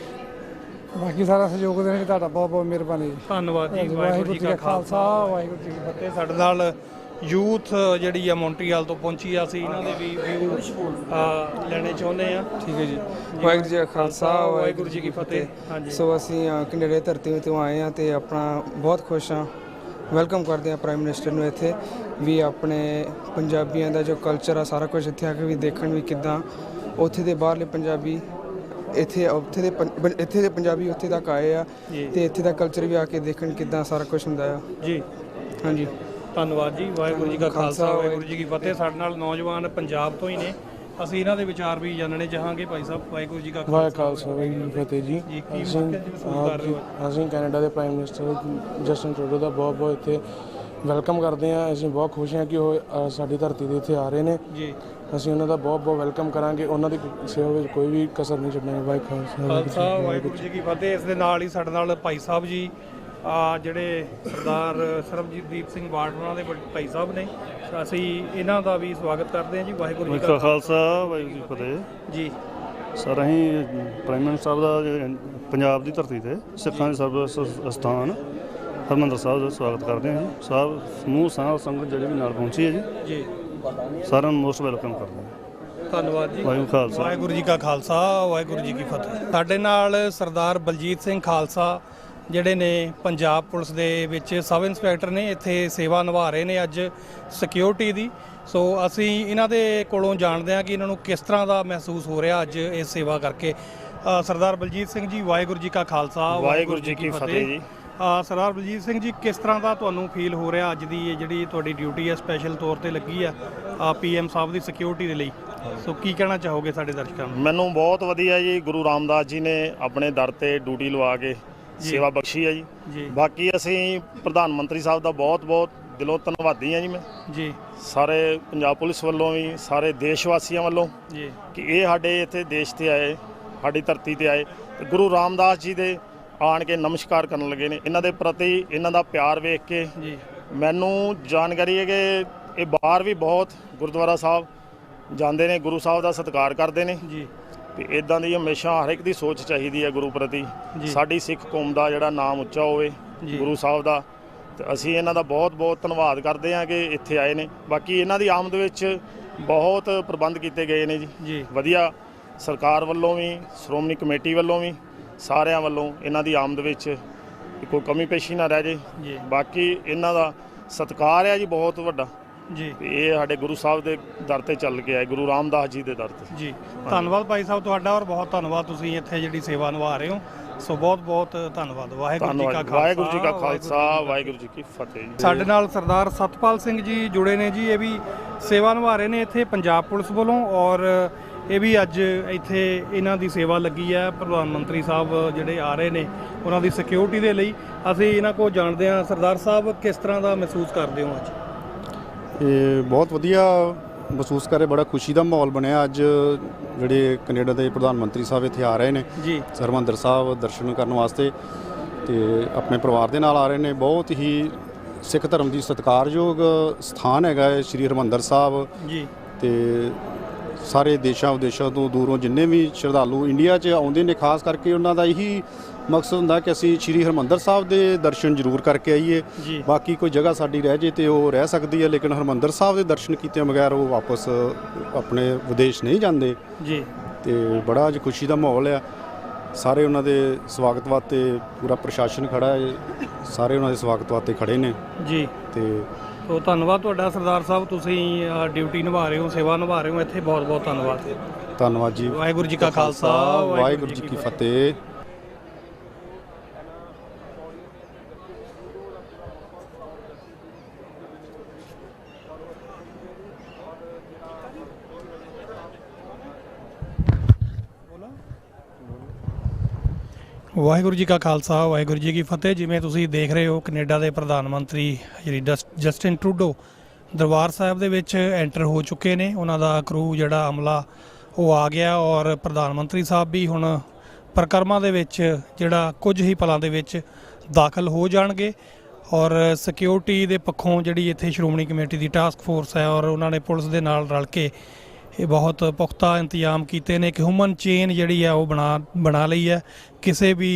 ਬਾਕੀ ਸਾਰਾ ਸਹਿਯੋਗ ਦੇਣ ਲਈ ਤੁਹਾਡਾ ਬਹੁਤ ਬਹੁਤ ਮਿਹਰਬਾਨੀ ਜੀ। ਧੰਨਵਾਦ ਜੀ ਵਾਹਿਗੁਰੂ ਜੀ ਕਾ ਖਾਲਸਾ ਵਾਹਿਗੁਰੂ ਜੀ ਕੀ ਫਤਿਹ। ਸਾਡੇ ਨਾਲ ਯੂਥ ਜਿਹੜੀ ਆ ਮੌਂਟਰੀਅਲ ਤੋਂ ਪਹੁੰਚੀ ਆ ਅਸੀਂ ਇਹਨਾਂ ਦੇ ਵੀ ਵਿਊ ਲੈਣੇ ਚਾਹੁੰਦੇ ਆ। ਠੀਕ ਹੈ ਜੀ। ਵਾਹਿਗੁਰੂ ਜੀ ਕਾ ਖਾਲਸਾ ਵਾਹਿਗੁਰੂ ਜੀ ਕੀ ਫਤਿਹ। ਸੋ ਅਸੀਂ ਕੈਨੇਡਾ ਧਰਤੀ ਤੋਂ ਆਏ ਹਾਂ ਤੇ ਆਪਣਾ ਬਹੁਤ ਖੁਸ਼ ਹਾਂ ਵੈਲਕਮ ਕਰਦੇ ਹਾਂ ਪ੍ਰਾਈਮ ਮਿਨਿਸਟਰ ਨੂੰ ਇੱਥੇ। ਵੀ ਆਪਣੇ ਪੰਜਾਬੀਆਂ ਦਾ ਜੋ ਕਲਚਰ ਆ ਸਾਰਾ ਕੁਝ ਇੱਥੇ ਆ ਕੇ ਵੀ ਦੇਖਣ ਵੀ ਕਿਦਾਂ। ਉੱਥੇ ਦੇ ਬਾਹਰਲੇ ਪੰਜਾਬੀ ਇੱਥੇ ਉੱਥੇ ਦੇ ਇੱਥੇ ਦੇ ਪੰਜਾਬੀ ਉੱਥੇ ਤੱਕ ਆਏ ਆ ਤੇ ਇੱਥੇ ਦਾ ਕਲਚਰ ਵੀ ਆ ਕੇ ਦੇਖਣ ਕਿਦਾਂ ਸਾਰਾ ਕੁਝ ਹੁੰਦਾ ਆ। ਜੀ। ਹਾਂਜੀ। ਧੰਨਵਾਦ ਜੀ ਵਾਹਿਗੁਰੂ ਜੀ ਕਾ ਖਾਲਸਾ ਵਾਹਿਗੁਰੂ ਜੀ ਕੀ ਫਤਿਹ। ਸਾਡੇ ਨਾਲ ਨੌਜਵਾਨ ਪੰਜਾਬ ਤੋਂ ਹੀ ਨੇ। ਅਸੀਂ ਇਹਨਾਂ ਦੇ ਵਿਚਾਰ ਵੀ ਜਾਣਨੇ ਚਾਹਾਂਗੇ ਭਾਈ ਸਾਹਿਬ। ਵਾਹਿਗੁਰੂ ਜੀ ਕਾ ਵਾਹਿ ਖਾਲਸਾ ਵਾਹਿਗੁਰੂ ਜੀ ਕੀ ਫਤਿਹ ਜੀ। ਜੀ ਕੀ ਅਸੀਂ ਵਾਕਿਆ ਜੀ ਹੋ ਅਸੀਂ ਕੈਨੇਡਾ ਦੇ ਪ੍ਰਾਈਮ ਮਿਨਿਸਟਰ ਜਸਟਨ ਟਰੂਡੋ ਦਾ ਬਹੁਤ ਬਹੁਤ ਇੱਥੇ ਵੈਲਕਮ ਕਰਦੇ ਹਾਂ। ਅਸੀਂ ਬਹੁਤ ਖੁਸ਼ ਹਾਂ ਕਿ ਉਹ ਅ, ਸਾਡੀ ਧਰਤੀ ਤੇ ਇੱਥੇ ਆ ਰਹੇ ਨੇ। ਜੀ। ਅਸੀਂ ਉਹਨਾਂ ਦਾ ਬਹੁਤ ਬਹੁਤ ਵੈਲਕਮ ਕਰਾਂਗੇ। ਉਹਨਾਂ ਦੀ ਸੇਵਾ ਵਿੱਚ ਕੋਈ ਵੀ ਕਸਰ ਨਹੀਂ ਛੱਡਾਂਗੇ ਵਾਹਿ ਖਾਲਸਾ ਵਾਹਿਗੁਰੂ ਜੀ ਖਾਲਸਾ ਕੀ ਵਾਹਿਗੁਰੂ ਜੀ ਕੀ ਫਤਿਹ। ਇਸ ਦੇ ਨਾਲ ਹੀ ਸਾਡੇ ਨਾਲ ਭਾਈ ਸਾਹਿਬ ਜੀ ਜਿਹੜੇ ਸਰਦਾਰ ਸਰਬਜੀਤ ਸਿੰਘ ਬਾਠ ਉਹਨਾਂ ਦੇ ਭਾਈ ਸਾਹਿਬ ਨੇ। ਅਸੀਂ ਇਹਨਾਂ ਦਾ ਵੀ ਸਵਾਗਤ ਕਰਦੇ ਹਾਂ ਜੀ ਵਾਹਿਗੁਰੂ ਜੀ ਕਾ ਖਾਲਸਾ। ਵਾਹਿਗੁਰੂ ਜੀ ਕੀ ਫਤਿਹ। ਜੀ। ਸਰ ਅਸੀਂ ਪ੍ਰਾਈਮ ਮਿਨਿਸਟਰ ਸਾਹਿਬ ਦਾ ਪੰਜਾਬ ਦੀ ਧਰਤੀ ਤੇ ਸਿੱਖਾਂ ਦੇ ਸਰਬ ਸਥਾਨ ਹਰਮੰਦਰ ਸਾਹਿਬ ਦਾ ਸਵਾਗਤ ਕਰਦੇ ਹਾਂ ਜੀ। ਸਾਹਿਬ ਸਮੂਹ ਸਾਧ ਸੰਗਤ ਜਿਹੜੇ ਵੀ ਨਾਲ ਪਹੁੰਚੀ ਹੈ ਜੀ ਜੀ। ਸਾਰਿਆਂ ਨੂੰ ਮੋਸਟ ਵੈਲਕਮ ਕਰਦੇ ਹਾਂ। ਧੰਨਵਾਦ ਜੀ। ਵਾਹਿਗੁਰੂ ਖਾਲਸਾ। ਵਾਹਿਗੁਰੂ ਜੀ ਕਾ ਖਾਲਸਾ ਵਾਹਿਗੁਰੂ ਜੀ ਕੀ ਫਤਿਹ। ਸਾਡੇ ਨਾਲ ਸਰਦਾਰ ਬਲਜੀਤ ਸਿੰਘ ਖਾਲਸਾ ਜਿਹੜੇ ਨੇ ਪੰਜਾਬ ਪੁਲਿਸ ਦੇ ਵਿੱਚ ਸਬ ਇੰਸਪੈਕਟਰ ਨੇ ਇੱਥੇ ਸੇਵਾ ਨਿਭਾ ਰਹੇ ਨੇ ਅੱਜ ਸਿਕਿਉਰਿਟੀ ਦੀ। ਸੋ ਅਸੀਂ ਇਹਨਾਂ ਦੇ ਕੋਲੋਂ ਜਾਣਦੇ ਹਾਂ ਕਿ ਇਹਨਾਂ ਨੂੰ ਕਿਸ ਤਰ੍ਹਾਂ ਦਾ ਮਹਿਸੂਸ ਹੋ ਰਿਹਾ ਅੱਜ ਇਹ ਸੇਵਾ ਕਰਕੇ। ਅ, ਸਰਦਾਰ ਬਲਜੀਤ ਸਿੰਘ ਜੀ ਵਾਹਿਗੁਰੂ ਜੀ ਕਾ ਖਾਲਸਾ ਵਾਹਿਗੁਰੂ ਜੀ ਕੀ ਫਤਿਹ। ਜੀ। ਅ, ਸਰਦਾਰ ਬਲਜੀਤ ਸਿੰਘ ਜੀ ਕਿਸ ਤਰ੍ਹਾਂ ਦਾ ਤੁਹਾਨੂੰ ਫੀਲ ਹੋ ਰਿਹਾ ਅੱਜ ਦੀ ਇਹ ਜਿਹੜੀ ਤੁਹਾਡੀ ਡਿਊਟੀ ਹੈ ਸਪੈਸ਼ਲ ਤੌਰ ਤੇ ਲੱਗੀ ਆ ਪੀਐਮ ਸਾਹਿਬ ਦੀ ਸਿਕਿਉਰਿਟੀ ਦੇ ਲਈ? ਸੋ ਕੀ ਕਹਿਣਾ ਚਾਹੋਗੇ ਸਾਡੇ ਦਰਸ਼ਕਾਂ ਨੂੰ? ਮੈਨੂੰ ਬਹੁਤ ਵਧੀਆ ਜੀ ਗੁਰੂ ਰਾਮਦਾਸ ਜੀ ਨੇ ਆਪਣੇ ਦਰ ਤੇ ਡਿਊਟੀ ਲਵਾ ਕੇ ਸੇਵਾ ਬਖਸ਼ੀ ਹੈ ਜੀ। ਬਾਕੀ ਅਸੀਂ ਪ੍ਰਧਾਨ ਮੰਤਰੀ ਸਾਹਿਬ ਦਾ ਬਹੁਤ ਬਹੁਤ ਦਿਲੋਂ ਧੰਨਵਾਦੀ ਹਾਂ ਜੀ ਮੈਂ। ਜੀ। ਸਾਰੇ ਪੰਜਾਬ ਪੁਲਿਸ ਵੱਲੋਂ ਵੀ ਸਾਰੇ ਦੇਸ਼ ਵਾਸੀਆਂ ਵੱਲੋਂ ਜੀ। ਕਿ ਇਹ ਸਾਡੇ ਇੱਥੇ ਦੇਸ਼ ਤੇ ਆਏ ਸਾਡੀ ਧਰਤੀ ਤੇ ਆਏ। ਤੇ ਗੁਰੂ ਰਾਮਦਾਸ ਜੀ ਦੇ ਆਣ ਕੇ ਨਮਸਕਾਰ ਕਰਨ ਲੱਗੇ ਨੇ। ਇਹਨਾਂ ਦੇ ਪ੍ਰਤੀ ਇਹਨਾਂ ਦਾ ਪਿਆਰ ਵੇਖ ਕੇ ਜੀ। ਮੈਨੂੰ ਜਾਣਕਾਰੀ ਹੈ ਕਿ ਇਹ ਬਾਹਰ ਵੀ ਬਹੁਤ ਗੁਰਦੁਆਰਾ ਸਾਹਿਬ ਜਾਂਦੇ ਨੇ ਗੁਰੂ ਸਾਹਿਬ ਦਾ ਸਤਿਕਾਰ ਕਰਦੇ ਨੇ। ਜੀ। ਤੇ ਇਦਾਂ ਦੀ ਹਮੇਸ਼ਾ ਹਰ ਇੱਕ ਦੀ ਸੋਚ ਚਾਹੀਦੀ ਹੈ ਗੁਰੂ ਪ੍ਰਤੀ। ਸਾਡੀ ਸਿੱਖ ਕੌਮ ਦਾ ਜਿਹੜਾ ਨਾਮ ਉੱਚਾ ਹੋਵੇ। ਗੁਰੂ ਸਾਹਿਬ ਦਾ। ਤੇ ਅਸੀਂ ਇਹਨਾਂ ਦਾ ਬਹੁਤ ਬਹੁਤ ਧੰਨਵਾਦ ਕਰਦੇ ਹਾਂ ਕਿ ਇੱਥੇ ਆਏ ਨੇ। ਬਾਕੀ ਇਹਨਾਂ ਦੀ ਆਮਦ ਵਿੱਚ ਬਹੁਤ ਪ੍ਰਬੰਧ ਕੀਤੇ ਗਏ ਨੇ ਜੀ। ਵਧੀਆ ਸਰਕਾਰ ਵੱਲੋਂ ਵੀ ਸ਼੍ਰੋਮਣੀ ਕਮੇਟੀ ਵੱਲੋਂ ਵੀ ਸਾਰਿਆਂ ਵੱਲੋਂ ਇਹਨਾਂ ਦੀ ਆਮਦ ਵਿੱਚ ਕੋਈ ਕਮੀ ਪੇਸ਼ੀ ਨਾ ਰਹਿ ਜੀ। ਬਾਕੀ ਇਹਨਾਂ ਦਾ ਸਤਿਕਾਰ ਹੈ ਜੀ ਬਹੁਤ ਵੱਡਾ। ਜੀ। ਇਹ ਸਾਡੇ ਗੁਰੂ ਸਾਹਿਬ ਦੇ ਦਰ ਤੇ ਚੱਲ ਕੇ ਆਏ ਗੁਰੂ ਰਾਮਦਾਸ ਜੀ ਦੇ ਦਰ ਤੇ। ਜੀ। ਧੰਨਵਾਦ ਭਾਈ ਸਾਹਿਬ ਤੁਹਾਡਾ ਔਰ ਬਹੁਤ ਧੰਨਵਾਦ ਤੁਸੀਂ ਇੱਥੇ ਜਿਹੜੀ ਸੇਵਾ ਨਿਭਾ ਰਹੇ ਹੋ। ਸੋ ਬਹੁਤ ਬਹੁਤ ਧੰਨਵਾਦ। ਵਾਹਿਗੁਰੂ ਜੀ ਕਾ ਖਾਲਸਾ ਵਾਹਿਗੁਰੂ ਜੀ ਕਾ ਖਾਲਸਾ ਵਾਹਿਗੁਰੂ ਜੀ ਕੀ ਫਤਿਹ ਜੀ। ਸਾਡੇ ਨਾਲ ਸਰਦਾਰ ਸਤਪਾਲ ਸਿੰਘ ਜੀ ਜੁੜੇ ਨੇ ਜੀ ਇਹ ਵੀ ਸੇਵਾ ਨਿਭਾ ਰਹੇ ਨੇ ਇੱਥੇ ਪੰਜਾਬ ਪੁਲਿਸ ਵੱਲੋਂ ਔਰ ਇਹ ਵੀ ਅੱਜ ਇੱਥੇ ਇਹਨਾਂ ਦੀ ਸੇਵਾ ਲੱਗੀ ਹੈ। ਪ੍ਰਧਾਨ ਮੰਤਰੀ ਸਾਹਿਬ ਜਿਹੜੇ ਆ ਰਹੇ ਨੇ ਉਹਨਾਂ ਦੀ ਸਿਕਿਉਰਿਟੀ ਦੇ ਲਈ। ਅਸੀਂ ਇਹਨਾਂ ਕੋਲ ਜਾਣਦੇ ਹਾਂ। ਸਰਦਾਰ ਸਾਹਿਬ ਕਿਸ ਤਰ੍ਹਾਂ ਦਾ ਮਹਿਸੂਸ ਕਰਦੇ ਹੋ ਅੱਜ? ਇਹ ਬਹੁਤ ਵਧੀਆ ਮਹਿਸੂਸ ਕਰੇ ਬੜਾ ਖੁਸ਼ੀ ਦਾ ਮਾਹੌਲ ਬਣਿਆ ਅੱਜ ਜਿਹੜੇ ਕੈਨੇਡਾ ਦੇ ਪ੍ਰਧਾਨ ਮੰਤਰੀ ਸਾਹਿਬ ਇੱਥੇ ਆ ਰਹੇ ਨੇ। ਜੀ। ਸਰਮੰਦਰ ਸਾਹਿਬ ਦਰਸ਼ਨ ਕਰਨ ਵਾਸਤੇ ਤੇ ਆਪਣੇ ਪਰਿਵਾਰ ਦੇ ਨਾਲ ਆ ਰਹੇ ਨੇ। ਬਹੁਤ ਹੀ ਸਿੱਖ ਧਰਮ ਦੀ ਸਤਿਕਾਰਯੋਗ ਸਥਾਨ ਹੈਗਾ ਹੈ ਸ੍ਰੀ ਹਰਿਮੰਦਰ ਸਾਹਿਬ। ਜੀ। ਤੇ ਸਾਰੇ ਦੇਸ਼ਾਂ ਵਿਦੇਸ਼ਾਂ ਤੋਂ ਦੂਰੋਂ ਜਿੰਨੇ ਵੀ ਸ਼ਰਧਾਲੂ ਇੰਡੀਆ 'ਚ ਆਉਂਦੇ ਨੇ ਖਾਸ ਕਰਕੇ ਉਹਨਾਂ ਦਾ ਇਹੀ ਮਕਸਦ ਹੁੰਦਾ ਕਿ ਅਸੀਂ ਸ੍ਰੀ ਹਰਿਮੰਦਰ ਸਾਹਿਬ ਦੇ ਦਰਸ਼ਨ ਜ਼ਰੂਰ ਕਰਕੇ ਆਈਏ। ਬਾਕੀ ਕੋਈ ਜਗ੍ਹਾ ਸਾਡੀ ਰਹਿ ਜੇ ਤੇ ਉਹ ਰਹਿ ਸਕਦੀ ਹੈ ਲੇਕਿਨ ਹਰਮੰਦਰ ਸਾਹਿਬ ਦੇ ਦਰਸ਼ਨ ਕੀਤੇ ਬਗੈਰ ਉਹ ਵਾਪਸ ਆਪਣੇ ਵਿਦੇਸ਼ ਨਹੀਂ ਜਾਂਦੇ। ਜੀ। ਤੇ ਬੜਾ ਅੱਜ ਖੁਸ਼ੀ ਦਾ ਮਾਹੌਲ ਆ। ਸਾਰੇ ਉਹਨਾਂ ਦੇ ਸਵਾਗਤ ਵਾਸਤੇ ਪੂਰਾ ਪ੍ਰਸ਼ਾਸਨ ਖੜਾ ਹੈ। ਸਾਰੇ ਉਹਨਾਂ ਦੇ ਸਵਾਗਤ ਵਾਸਤੇ ਖੜੇ ਨੇ। ਜੀ। ਤੇ ਸੋ ਧੰਨਵਾਦ ਤੁਹਾਡਾ ਸਰਦਾਰ ਸਾਹਿਬ ਤੁਸੀਂ ਡਿਊਟੀ ਨਿਭਾ ਰਹੇ ਹੋ ਸੇਵਾ ਨਿਭਾ ਰਹੇ ਹੋ ਇੱਥੇ ਬਹੁਤ ਬਹੁਤ ਧੰਨਵਾਦ। ਧੰਨਵਾਦ ਜੀ। ਵਾਹਿਗੁਰੂ ਜੀ ਕਾ ਖਾਲਸਾ ਵਾਹਿਗੁਰੂ ਜੀ ਕੀ ਫਤਿਹ। ਵਾਹਿਗੁਰੂ ਜੀ ਕਾ ਖਾਲਸਾ, ਵਾਹਿਗੁਰੂ ਜੀ ਕੀ ਫਤਿਹ। ਜਿਵੇਂ ਤੁਸੀਂ ਦੇਖ ਰਹੇ ਹੋ, ਕੈਨੇਡਾ ਦੇ ਪ੍ਰਧਾਨ ਮੰਤਰੀ ਸ਼੍ਰੀ ਜਸ- ਜਸਟਿਨ ਟਰੂਡੋ ਦਰਬਾਰ ਸਾਹਿਬ ਦੇ ਵਿੱਚ ਐਂਟਰ ਹੋ ਚੁੱਕੇ ਨੇ। ਉਹਨਾਂ ਦਾ ਕਰੂ ਜਿਹੜਾ ਅਮਲਾ ਉਹ ਆ ਗਿਆ ਔਰ ਪ੍ਰਧਾਨ ਮੰਤਰੀ ਸਾਹਿਬ ਵੀ ਹੁਣ ਪ੍ਰਕਰਮਾਂ ਦੇ ਵਿੱਚ ਜਿਹੜਾ ਕੁਝ ਹੀ ਪਲਾਂ ਦੇ ਵਿੱਚ ਦਾਖਲ ਹੋ ਜਾਣਗੇ ਔਰ ਸਿਕਿਉਰਿਟੀ ਦੇ ਪੱਖੋਂ ਜਿਹੜੀ ਇੱਥੇ ਸ਼੍ਰੋਮਣੀ ਕਮੇਟੀ ਦੀ ਟਾਸਕ ਫੋਰਸ ਹੈ ਔਰ ਉਹਨਾਂ ਨੇ ਪੁਲਿਸ ਦੇ ਨਾਲ ਰਲ ਕੇ ਇਹ ਬਹੁਤ ਪੁਖਤਾ ਇੰਤਜ਼ਾਮ ਕੀਤੇ ਨੇ ਕਿ ਹਿਊਮਨ ਚੇਨ ਜਿਹੜੀ ਹੈ ਉਹ ਬਣਾ ਬਣਾ ਲਈ ਹੈ। ਕਿਸੇ ਵੀ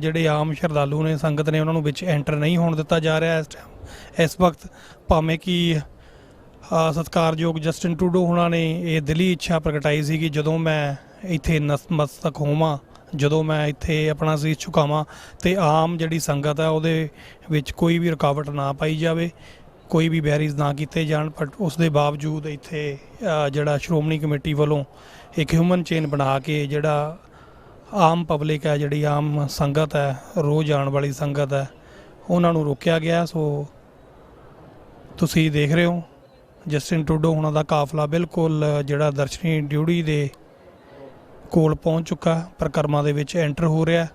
ਜਿਹੜੇ ਆਮ ਸ਼ਰਧਾਲੂ ਨੇ ਸੰਗਤ ਨੇ ਉਹਨਾਂ ਨੂੰ ਵਿੱਚ ਐਂਟਰ ਨਹੀਂ ਹੋਣ ਦਿੱਤਾ ਜਾ ਰਿਹਾ ਇਸ ਟਾਈਮ ਇਸ ਵਕਤ ਭਾਵੇਂ ਕਿ ਅ, ਸਤਿਕਾਰਯੋਗ ਜਸਟਿਨ ਟਰੂਡੋ ਹੁਣਾਂ ਨੇ ਇਹ ਦਿਲੀ ਇੱਛਾ ਪ੍ਰਗਟਾਈ ਸੀ ਕਿ ਜਦੋਂ ਮੈਂ ਇੱਥੇ ਨਤਮਸਤਕ ਹੋਵਾਂ ਜਦੋਂ ਮੈਂ ਇੱਥੇ ਆਪਣਾ ਸੀਸ ਝੁਕਾਵਾਂ ਤੇ ਆਮ ਜਿਹੜੀ ਸੰਗਤ ਹੈ ਉਹਦੇ ਵਿੱਚ ਕੋਈ ਵੀ ਰੁਕਾਵਟ ਨਾ ਪਾਈ ਜਾਵੇ ਕੋਈ ਵੀ ਬੈਰੀਜ਼ ਨਾ ਕੀਤੇ ਜਾਣ ਪਰ ਉਸ ਦੇ ਬਾਵਜੂਦ ਇੱਥੇ ਜਿਹੜਾ ਸ਼੍ਰੋਮਣੀ ਕਮੇਟੀ ਵੱਲੋਂ ਇੱਕ ਹਿਊਮਨ ਚੇਨ ਬਣਾ ਕੇ ਜਿਹੜਾ ਆਮ ਪਬਲਿਕ ਹੈ, ਜਿਹੜੀ ਆਮ ਸੰਗਤ ਹੈ, ਰੋਜ਼ ਆਉਣ ਵਾਲੀ ਸੰਗਤ ਹੈ, ਉਹਨਾਂ ਨੂੰ ਰੋਕਿਆ ਗਿਆ। ਸੋ ਤੁਸੀਂ ਦੇਖ ਰਹੇ ਹੋ, ਜਸਟਿਨ ਟਰੂਡੋ ਉਹਨਾਂ ਦਾ ਕਾਫਲਾ ਬਿਲਕੁਲ ਜਿਹੜਾ ਦਰਸ਼ਨੀ ਡਿਊਟੀ ਦੇ ਕੋਲ ਪਹੁੰਚ ਚੁੱਕਾ, ਪ੍ਰਕਰਮਾਂ ਦੇ ਵਿੱਚ ਐਂਟਰ ਹੋ ਰਿਹਾ।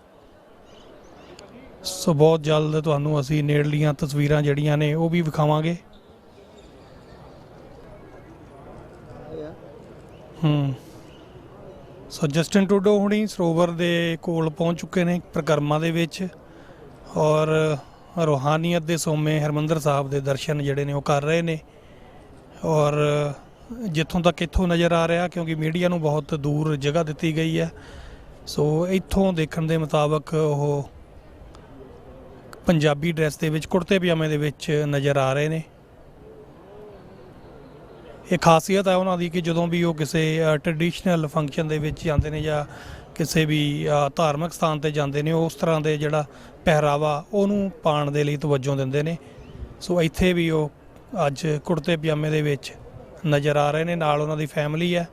ਸੋ ਬਹੁਤ ਜਲਦ ਤੁਹਾਨੂੰ ਅਸੀਂ ਨੇੜਲੀਆਂ ਤਸਵੀਰਾਂ ਜਿਹੜੀਆਂ ਨੇ ਉਹ ਵੀ ਵਿਖਾਵਾਂਗੇ। ਹੂੰ। ਸੋ ਜਸਟਿਨ ਟੂਡੋ ਹੁਣੀ ਸਰੋਵਰ ਦੇ ਕੋਲ ਪਹੁੰਚ ਚੁੱਕੇ ਨੇ ਪ੍ਰਕਰਮਾਂ ਦੇ ਵਿੱਚ ਔਰ ਰੂਹਾਨੀਅਤ ਦੇ ਸੋਮੇ ਹਰਮੰਦਰ ਸਾਹਿਬ ਦੇ ਦਰਸ਼ਨ ਜਿਹੜੇ ਨੇ ਉਹ ਕਰ ਰਹੇ ਨੇ। ਔਰ ਜਿੱਥੋਂ ਤੱਕ ਇੱਥੋਂ ਨਜ਼ਰ ਆ ਰਿਹਾ ਕਿਉਂਕਿ ਮੀਡੀਆ ਨੂੰ ਬਹੁਤ ਦੂਰ ਜਗ੍ਹਾ ਦਿੱਤੀ ਗਈ ਹੈ। ਸੋ ਇੱਥੋਂ ਦੇਖਣ ਦੇ ਮੁਤਾਬਕ ਉਹ ਪੰਜਾਬੀ ਡਰੈਸ ਦੇ ਵਿੱਚ, ਕੁੜਤੇ ਪਜਾਮੇ ਦੇ ਵਿੱਚ ਨਜ਼ਰ ਆ ਰਹੇ ਨੇ। ਇਹ ਖਾਸੀਅਤ ਹੈ ਉਹਨਾਂ ਦੀ ਕਿ ਜਦੋਂ ਵੀ ਉਹ ਕਿਸੇ ਟ੍ਰੈਡੀਸ਼ਨਲ ਫੰਕਸ਼ਨ ਦੇ ਵਿੱਚ ਜਾਂਦੇ ਨੇ ਜਾਂ ਕਿਸੇ ਵੀ ਧਾਰਮਿਕ ਸਥਾਨ ਤੇ ਜਾਂਦੇ ਨੇ ਉਸ ਤਰ੍ਹਾਂ ਦੇ ਜਿਹੜਾ ਪਹਿਰਾਵਾ ਉਹਨੂੰ ਪਾਣ ਦੇ ਲਈ ਤਵੱਜੋ ਦਿੰਦੇ ਨੇ। ਸੋ ਇੱਥੇ ਵੀ ਉਹ ਅੱਜ ਕੁੜਤੇ ਪਜਾਮੇ ਦੇ ਵਿੱਚ ਨਜ਼ਰ ਆ ਰਹੇ ਨੇ, ਨਾਲ ਉਹਨਾਂ ਦੀ ਫੈਮਿਲੀ ਹੈ।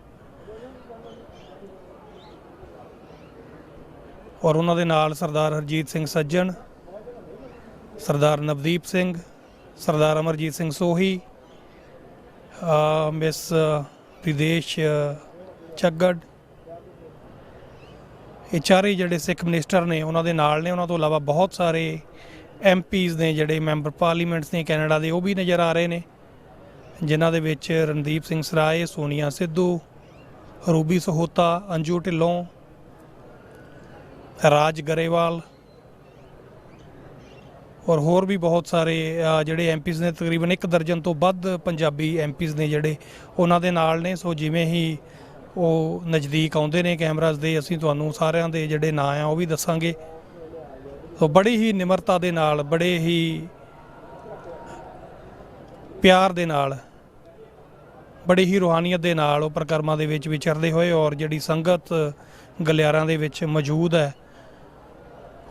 ਔਰ ਉਹਨਾਂ ਦੇ ਨਾਲ ਸਰਦਾਰ ਹਰਜੀਤ ਸਿੰਘ ਸੱਜਣ ਸਰਦਾਰ ਨਵਦੀਪ ਸਿੰਘ, ਸਰਦਾਰ ਅਮਰਜੀਤ ਸਿੰਘ ਸੋਹੀ ਮਿਸ ਵਿਦੇਸ਼ ਚੱਗੜ, ਇਹ ਚਾਰੇ ਜਿਹੜੇ ਸਿੱਖ ਮਿਨਿਸਟਰ ਨੇ ਉਹਨਾਂ ਦੇ ਨਾਲ ਨੇ। ਉਹਨਾਂ ਤੋਂ ਇਲਾਵਾ ਬਹੁਤ ਸਾਰੇ ਐਮਪੀਜ਼ ਨੇ ਜਿਹੜੇ ਮੈਂਬਰ ਪਾਰਲੀਮੈਂਟਸ ਨੇ ਕੈਨੇਡਾ ਦੇ, ਉਹ ਵੀ ਨਜ਼ਰ ਆ ਰਹੇ ਨੇ, ਜਿਨ੍ਹਾਂ ਦੇ ਵਿੱਚ ਰਣਦੀਪ ਸਿੰਘ ਸਰਾਏ, ਸੋਨੀਆ ਸਿੱਧੂ, ਰੂਬੀ ਸਹੋਤਾ, ਅੰਜੂ ਢਿੱਲੋਂ, ਰਾਜ ਗਰੇਵਾਲ ਔਰ ਹੋਰ ਵੀ ਬਹੁਤ ਸਾਰੇ ਅ, ਜਿਹੜੇ ਐਮਪੀਜ਼ ਨੇ ਤਕਰੀਬਨ ਇੱਕ ਦਰਜਨ ਤੋਂ ਵੱਧ ਪੰਜਾਬੀ ਐਮਪੀਜ਼ ਨੇ ਜਿਹੜੇ ਉਹਨਾਂ ਦੇ ਨਾਲ ਨੇ। ਸੋ ਜਿਵੇਂ ਹੀ ਉਹ ਨਜ਼ਦੀਕ ਆਉਂਦੇ ਨੇ ਕੈਮਰਾਜ਼ ਦੇ ਅਸੀਂ ਤੁਹਾਨੂੰ ਸਾਰਿਆਂ ਦੇ ਜਿਹੜੇ ਨਾਂ ਆ ਉਹ ਵੀ ਦੱਸਾਂਗੇ। ਸੋ ਬੜੀ ਹੀ ਨਿਮਰਤਾ ਦੇ ਨਾਲ ਬੜੇ ਹੀ ਪਿਆਰ ਦੇ ਨਾਲ ਬੜੀ ਹੀ ਰੂਹਾਨੀਅਤ ਦੇ ਨਾਲ ਉਹ ਪ੍ਰਕਰਮਾਂ ਦੇ ਵਿੱਚ ਵਿਚਰਦੇ ਹੋਏ ਔਰ ਜਿਹੜੀ ਸੰਗਤ ਗਲਿਆਰਾਂ ਦੇ ਵਿੱਚ ਮੌਜੂਦ ਹੈ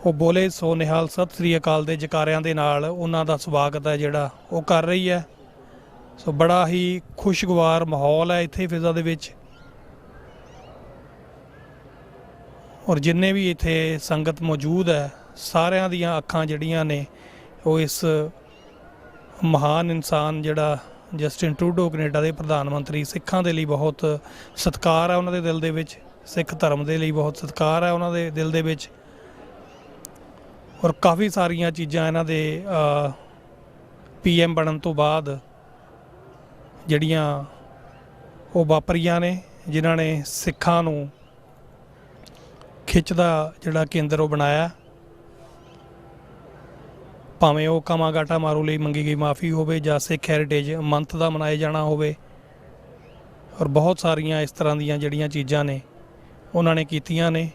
ਉਹ ਬੋਲੇ, ਸੋ ਨਿਹਾਲ, ਸਤਿ ਸ੍ਰੀ ਅਕਾਲ ਦੇ ਜਕਾਰਿਆਂ ਦੇ ਨਾਲ ਉਹਨਾਂ ਦਾ ਸਵਾਗਤ ਹੈ ਜਿਹੜਾ ਉਹ ਕਰ ਰਹੀ ਹੈ। ਸੋ ਬੜਾ ਹੀ ਖੁਸ਼ਗਵਾਰ ਮਾਹੌਲ ਹੈ ਇੱਥੇ ਫਿਜ਼ਾ ਦੇ ਵਿੱਚ। ਔਰ ਜਿੰਨੇ ਵੀ ਇੱਥੇ ਸੰਗਤ ਮੌਜੂਦ ਹੈ, ਸਾਰਿਆਂ ਦੀਆਂ ਅੱਖਾਂ ਜਿਹੜੀਆਂ ਨੇ, ਉਹ ਇਸ ਮਹਾਨ ਇਨਸਾਨ ਜਿਹੜਾ ਜਸਟਿਨ ਟਰੂਡੋ, ਕੈਨੇਡਾ ਦੇ ਪ੍ਰਧਾਨ ਮੰਤਰੀ, ਸਿੱਖਾਂ ਦੇ ਲਈ ਬਹੁਤ ਸਤਿਕਾਰ ਹੈ ਉਹਨਾਂ ਦੇ ਦਿਲ ਦੇ ਵਿੱਚ, ਸਿੱਖ ਧਰਮ ਦੇ ਲਈ ਬਹੁਤ ਸਤਿਕਾਰ ਹੈ ਉਹਨਾਂ ਦੇ ਦਿਲ ਦੇ ਵਿੱਚ। ਔਰ ਕਾਫੀ ਸਾਰੀਆਂ ਚੀਜ਼ਾਂ ਇਹਨਾਂ ਦੇ ਪੀਐਮ ਬਣਨ ਤੋਂ ਬਾਅਦ ਜਿਹੜੀਆਂ ਉਹ ਵਾਪਰੀਆਂ ਨੇ, ਜਿਨ੍ਹਾਂ ਨੇ ਸਿੱਖਾਂ ਨੂੰ ਖਿੱਚ ਦਾ ਜਿਹੜਾ ਕੇਂਦਰ ਉਹ ਬਣਾਇਆ। ਭਾਵੇਂ ਉਹ ਕਾਮਾਗਾਟਾ ਮਾਰੂ ਲਈ ਮੰਗੀ ਗਈ ਮਾਫੀ ਹੋਵੇ ਜਾਂ ਸਿੱਖ ਹੈਰੀਟੇਜ ਮੰਥ ਦਾ ਮਨਾਏ ਜਾਣਾ ਹੋਵੇ, ਔਰ ਬਹੁਤ ਸਾਰੀਆਂ ਇਸ ਤਰ੍ਹਾਂ ਦੀਆਂ ਜਿਹੜੀਆਂ ਚੀਜ਼ਾਂ ਨੇ, ਉਹਨਾਂ ਨੇ ਕੀਤੀਆਂ ਨੇ।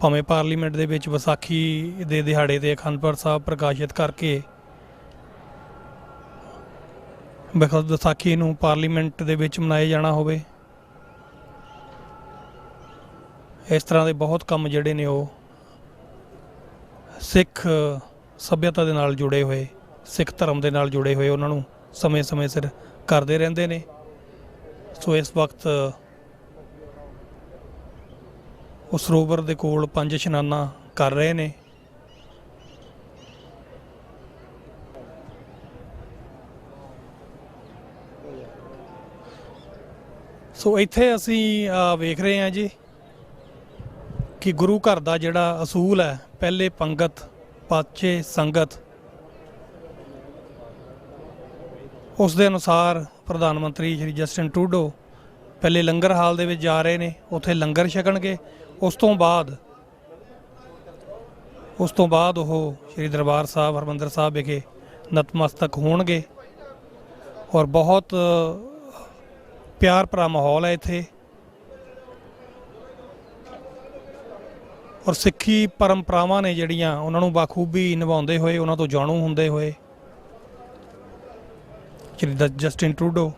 ਭਾਵੇਂ ਪਾਰਲੀਮੈਂਟ ਦੇ ਵਿੱਚ ਵਿਸਾਖੀ ਦੇ ਦਿਹਾੜੇ ਤੇ ਅਖੰਡ ਸਾਹਿਬ ਪ੍ਰਕਾਸ਼ਿਤ ਕਰਕੇ ਬਖਤ ਵਿਸਾਖੀ ਨੂੰ ਪਾਰਲੀਮੈਂਟ ਦੇ ਵਿੱਚ ਮਨਾਇਆ ਜਾਣਾ ਹੋਵੇ, ਇਸ ਤਰ੍ਹਾਂ ਦੇ ਬਹੁਤ ਕੰਮ ਜਿਹੜੇ ਨੇ ਉਹ ਸਿੱਖ ਸਭਿਅਤਾ ਦੇ ਨਾਲ ਜੁੜੇ ਹੋਏ, ਸਿੱਖ ਧਰਮ ਦੇ ਨਾਲ ਜੁੜੇ ਹੋਏ ਉਹਨਾਂ ਨੂੰ ਸਮੇਂ-ਸਮੇਂ ਸਿਰ ਕਰਦੇ ਰਹਿੰਦੇ ਨੇ। ਸੋ ਇਸ ਵਕਤ ਉਹ ਸਰੋਵਰ ਦੇ ਕੋਲ ਪੰਜ ਇਸ਼ਨਾਨਾ ਕਰ ਰਹੇ ਨੇ। ਸੋ ਇੱਥੇ ਅਸੀਂ ਵੇਖ ਰਹੇ ਹਾਂ ਜੀ ਕਿ ਗੁਰੂ ਘਰ ਦਾ ਜਿਹੜਾ ਅਸੂਲ ਹੈ, ਪਹਿਲੇ ਪੰਗਤ, ਪਾਚੇ ਸੰਗਤ, ਉਸ ਦੇ ਅਨੁਸਾਰ ਪ੍ਰਧਾਨ ਮੰਤਰੀ ਸ਼੍ਰੀ ਜਸਟਿਨ ਟਰੂਡੋ ਪਹਿਲੇ ਲੰਗਰ ਹਾਲ ਦੇ ਵਿੱਚ ਜਾ ਰਹੇ ਨੇ, ਉੱਥੇ ਲੰਗਰ ਛਕਣਗੇ। ਉਸ ਤੋਂ ਬਾਅਦ, ਉਸ ਤੋਂ ਬਾਅਦ ਉਹ ਸ਼੍ਰੀ ਦਰਬਾਰ ਸਾਹਿਬ ਹਰਮੰਦਰ ਸਾਹਿਬ ਵਿਖੇ ਨਤਮਸਤਕ ਹੋਣਗੇ ਔਰ ਬਹੁਤ ਪਿਆਰ ਭਰਾ ਮਾਹੌਲ ਹੈ ਇੱਥੇ। ਔਰ ਸਿੱਖੀ ਪਰੰਪਰਾਵਾਂ ਨੇ ਜਿਹੜੀਆਂ ਉਹਨਾਂ ਨੂੰ ਬਾਖੂਬੀ ਨਿਭਾਉਂਦੇ ਹੋਏ, ਉਹਨਾਂ ਤੋਂ ਜਾਣੂ ਹੁੰਦੇ ਹੋਏ, ਸ਼੍ਰੀ ਦ- ਜਸਟਿਨ ਟਰੂਡੋ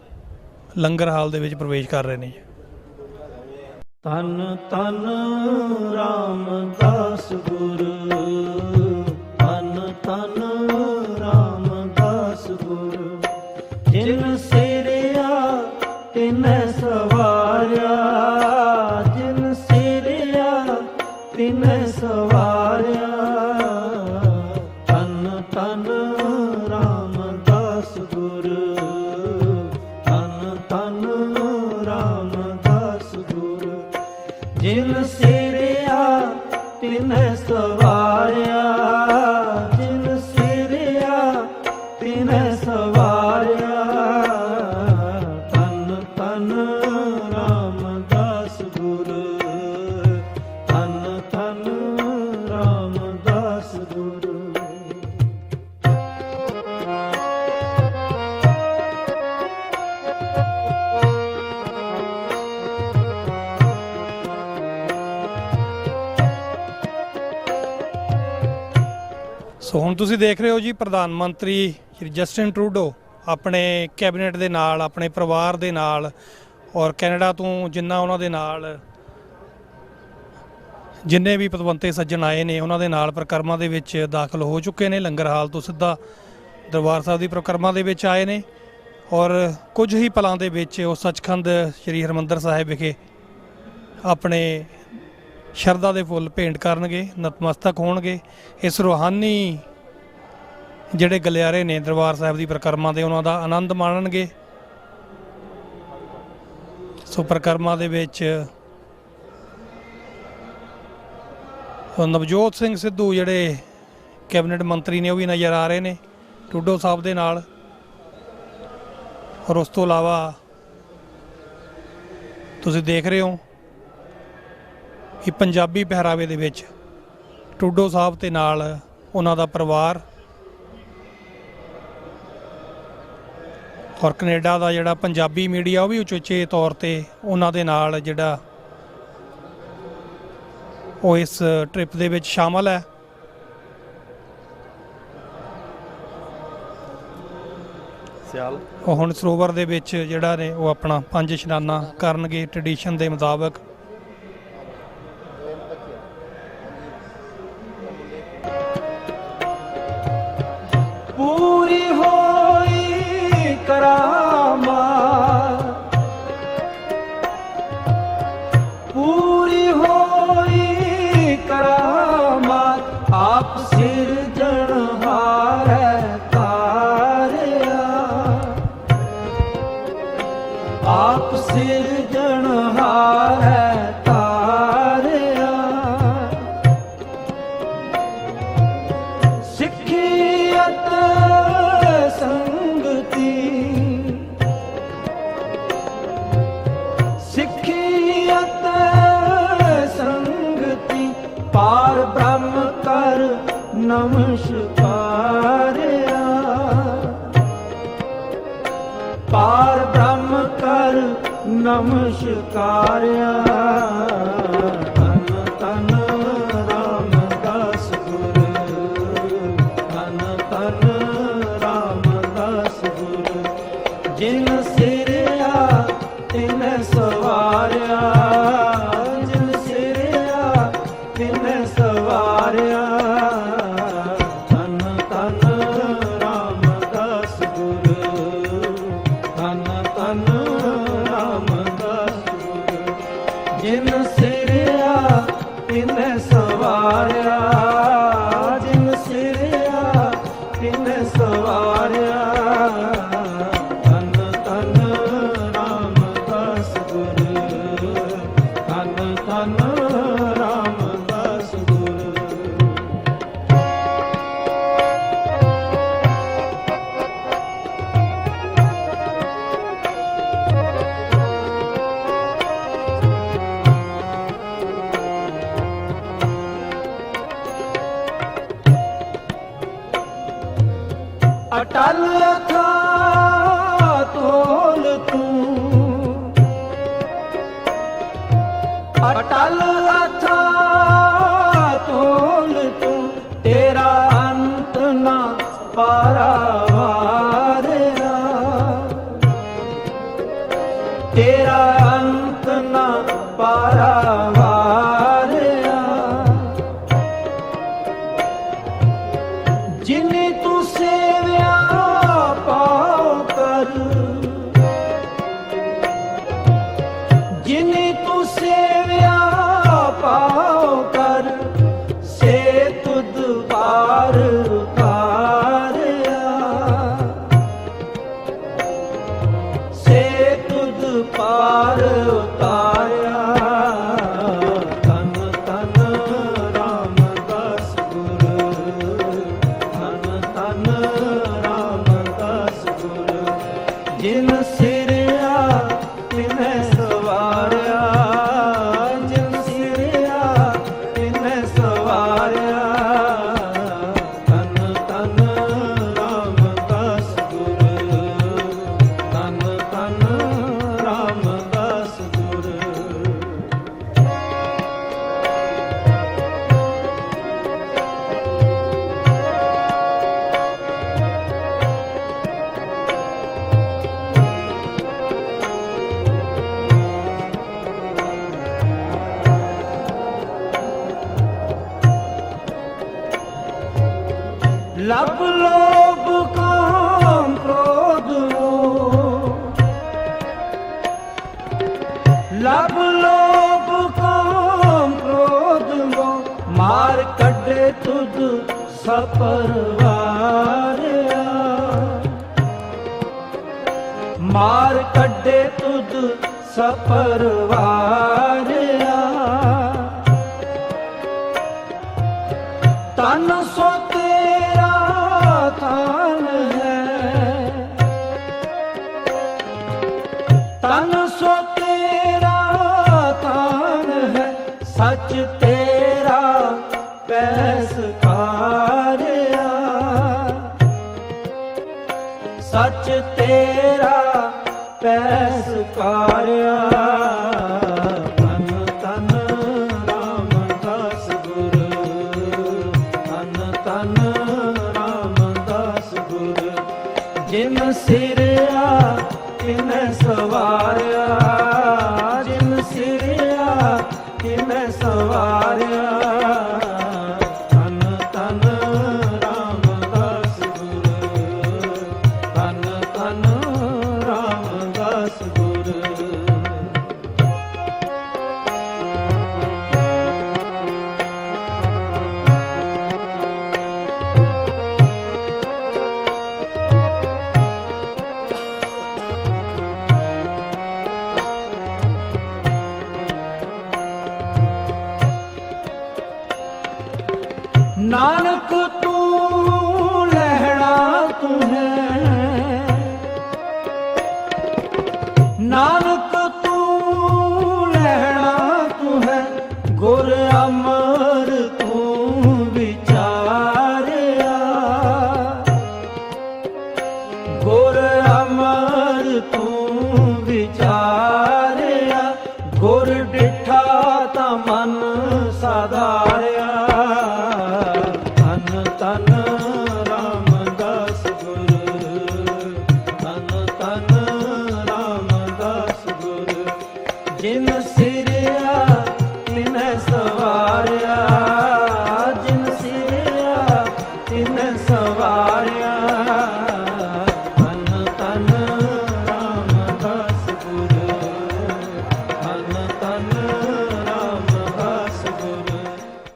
ਲੰਗਰ ਹਾਲ ਦੇ ਵਿੱਚ ਪ੍ਰਵੇਸ਼ ਕਰ ਰਹੇ ਨੇ। ਜੀ ਤਨ ਤਨ ਰਾਮਦਾਸ ਗੁਰ। ਤੁਸੀਂ ਦੇਖ ਰਹੇ ਹੋ ਜੀ ਪ੍ਰਧਾਨ ਮੰਤਰੀ ਸ਼੍ਰੀ ਜਸਟਿਨ ਟਰੂਡੋ ਆਪਣੇ ਕੈਬਨਿਟ ਦੇ ਨਾਲ, ਆਪਣੇ ਪਰਿਵਾਰ ਦੇ ਨਾਲ ਔਰ ਕੈਨੇਡਾ ਤੋਂ ਜਿੰਨਾ ਉਹਨਾਂ ਦੇ ਨਾਲ, ਜਿੰਨੇ ਵੀ ਪਤਵੰਤੇ ਸੱਜਣ ਆਏ ਨੇ, ਉਹਨਾਂ ਦੇ ਨਾਲ ਪ੍ਰਕਰਮਾਂ ਦੇ ਵਿੱਚ ਦਾਖਲ ਹੋ ਚੁੱਕੇ ਨੇ, ਲੰਗਰ ਹਾਲ ਤੋਂ ਸਿੱਧਾ ਦਰਬਾਰ ਸਾਹਿਬ ਦੀ ਪ੍ਰਕਰਮਾਂ ਦੇ ਵਿੱਚ ਆਏ ਨੇ ਔਰ ਕੁਝ ਹੀ ਪਲਾਂ ਦੇ ਵਿੱਚ ਉਹ ਸੱਚਖੰਡ ਸ੍ਰੀ ਹਰਮੰਦਰ ਸਾਹਿਬ ਵਿਖੇ ਆਪਣੇ ਸ਼ਰਧਾ ਦੇ ਫੁੱਲ ਭੇਂਟ ਕਰਨਗੇ, ਨਤਮਸਤਕ ਹੋਣਗੇ, ਇਸ ਰੂਹਾਨੀ ਜਿਹੜੇ ਗਲਿਆਰੇ ਨੇ ਦਰਬਾਰ ਸਾਹਿਬ ਦੀ ਪ੍ਰਕਰਮਾਂ ਦੇ, ਉਹਨਾਂ ਦਾ ਆਨੰਦ ਮਾਣਨਗੇ। ਸੋ ਪ੍ਰਕਰਮਾਂ ਦੇ ਵਿੱਚ ਨਵਜੋਤ ਸਿੰਘ ਸਿੱਧੂ ਜਿਹੜੇ ਕੈਬਨਿਟ ਮੰਤਰੀ ਨੇ, ਉਹ ਵੀ ਨਜ਼ਰ ਆ ਰਹੇ ਨੇ ਟੂਡੋ ਸਾਹਿਬ ਦੇ ਨਾਲ। ਔਰ ਉਸ ਤੋਂ ਇਲਾਵਾ ਤੁਸੀਂ ਦੇਖ ਰਹੇ ਹੋ ਕਿ ਪੰਜਾਬੀ ਪਹਿਰਾਵੇ ਦੇ ਵਿੱਚ ਟੂਡੋ ਸਾਹਿਬ ਤੇ ਨਾਲ ਉਹਨਾਂ ਦਾ ਪਰਿਵਾਰ ਔਰ ਕੈਨੇਡਾ ਦਾ ਜਿਹੜਾ ਪੰਜਾਬੀ ਮੀਡੀਆ ਉਹ ਵੀ ਉਚੇਚੇ ਤੌਰ ਤੇ ਉਹਨਾਂ ਦੇ ਨਾਲ ਜਿਹੜਾ ਉਹ ਇਸ ਟ੍ਰਿਪ ਦੇ ਵਿੱਚ ਸ਼ਾਮਲ ਹੈ। ਸਿਆਲ। ਉਹ ਹੁਣ ਸਰੋਵਰ ਦੇ ਵਿੱਚ ਜਿਹੜਾ ਨੇ ਉਹ ਆਪਣਾ ਪੰਜ ਇਸ਼ਨਾਨਾ ਕਰਨਗੇ। ਟ੍ਰੈਡੀਸ਼ਨ ਦੇ ਮੁਤਾਬਕ ਨਮਸਕਾਰਿਆ। ਟਲ Bharat. ਲਬ ਲੋਭ ਕਾਮ ਕ੍ਰੋਧ ਲਬ ਲੋਭ ਕਾਮ ਕ੍ਰੋਧ ਮੋ ਮਾਰ ਕੱਢੇ ਤੁਧ ਸਪਰਵਾਰਿਆ ਮਾਰ ਕੱਢੇ ਤੁਧ ਸਪਰਵਾਰ ਪੈ ਸੁਕਾਰਿਆ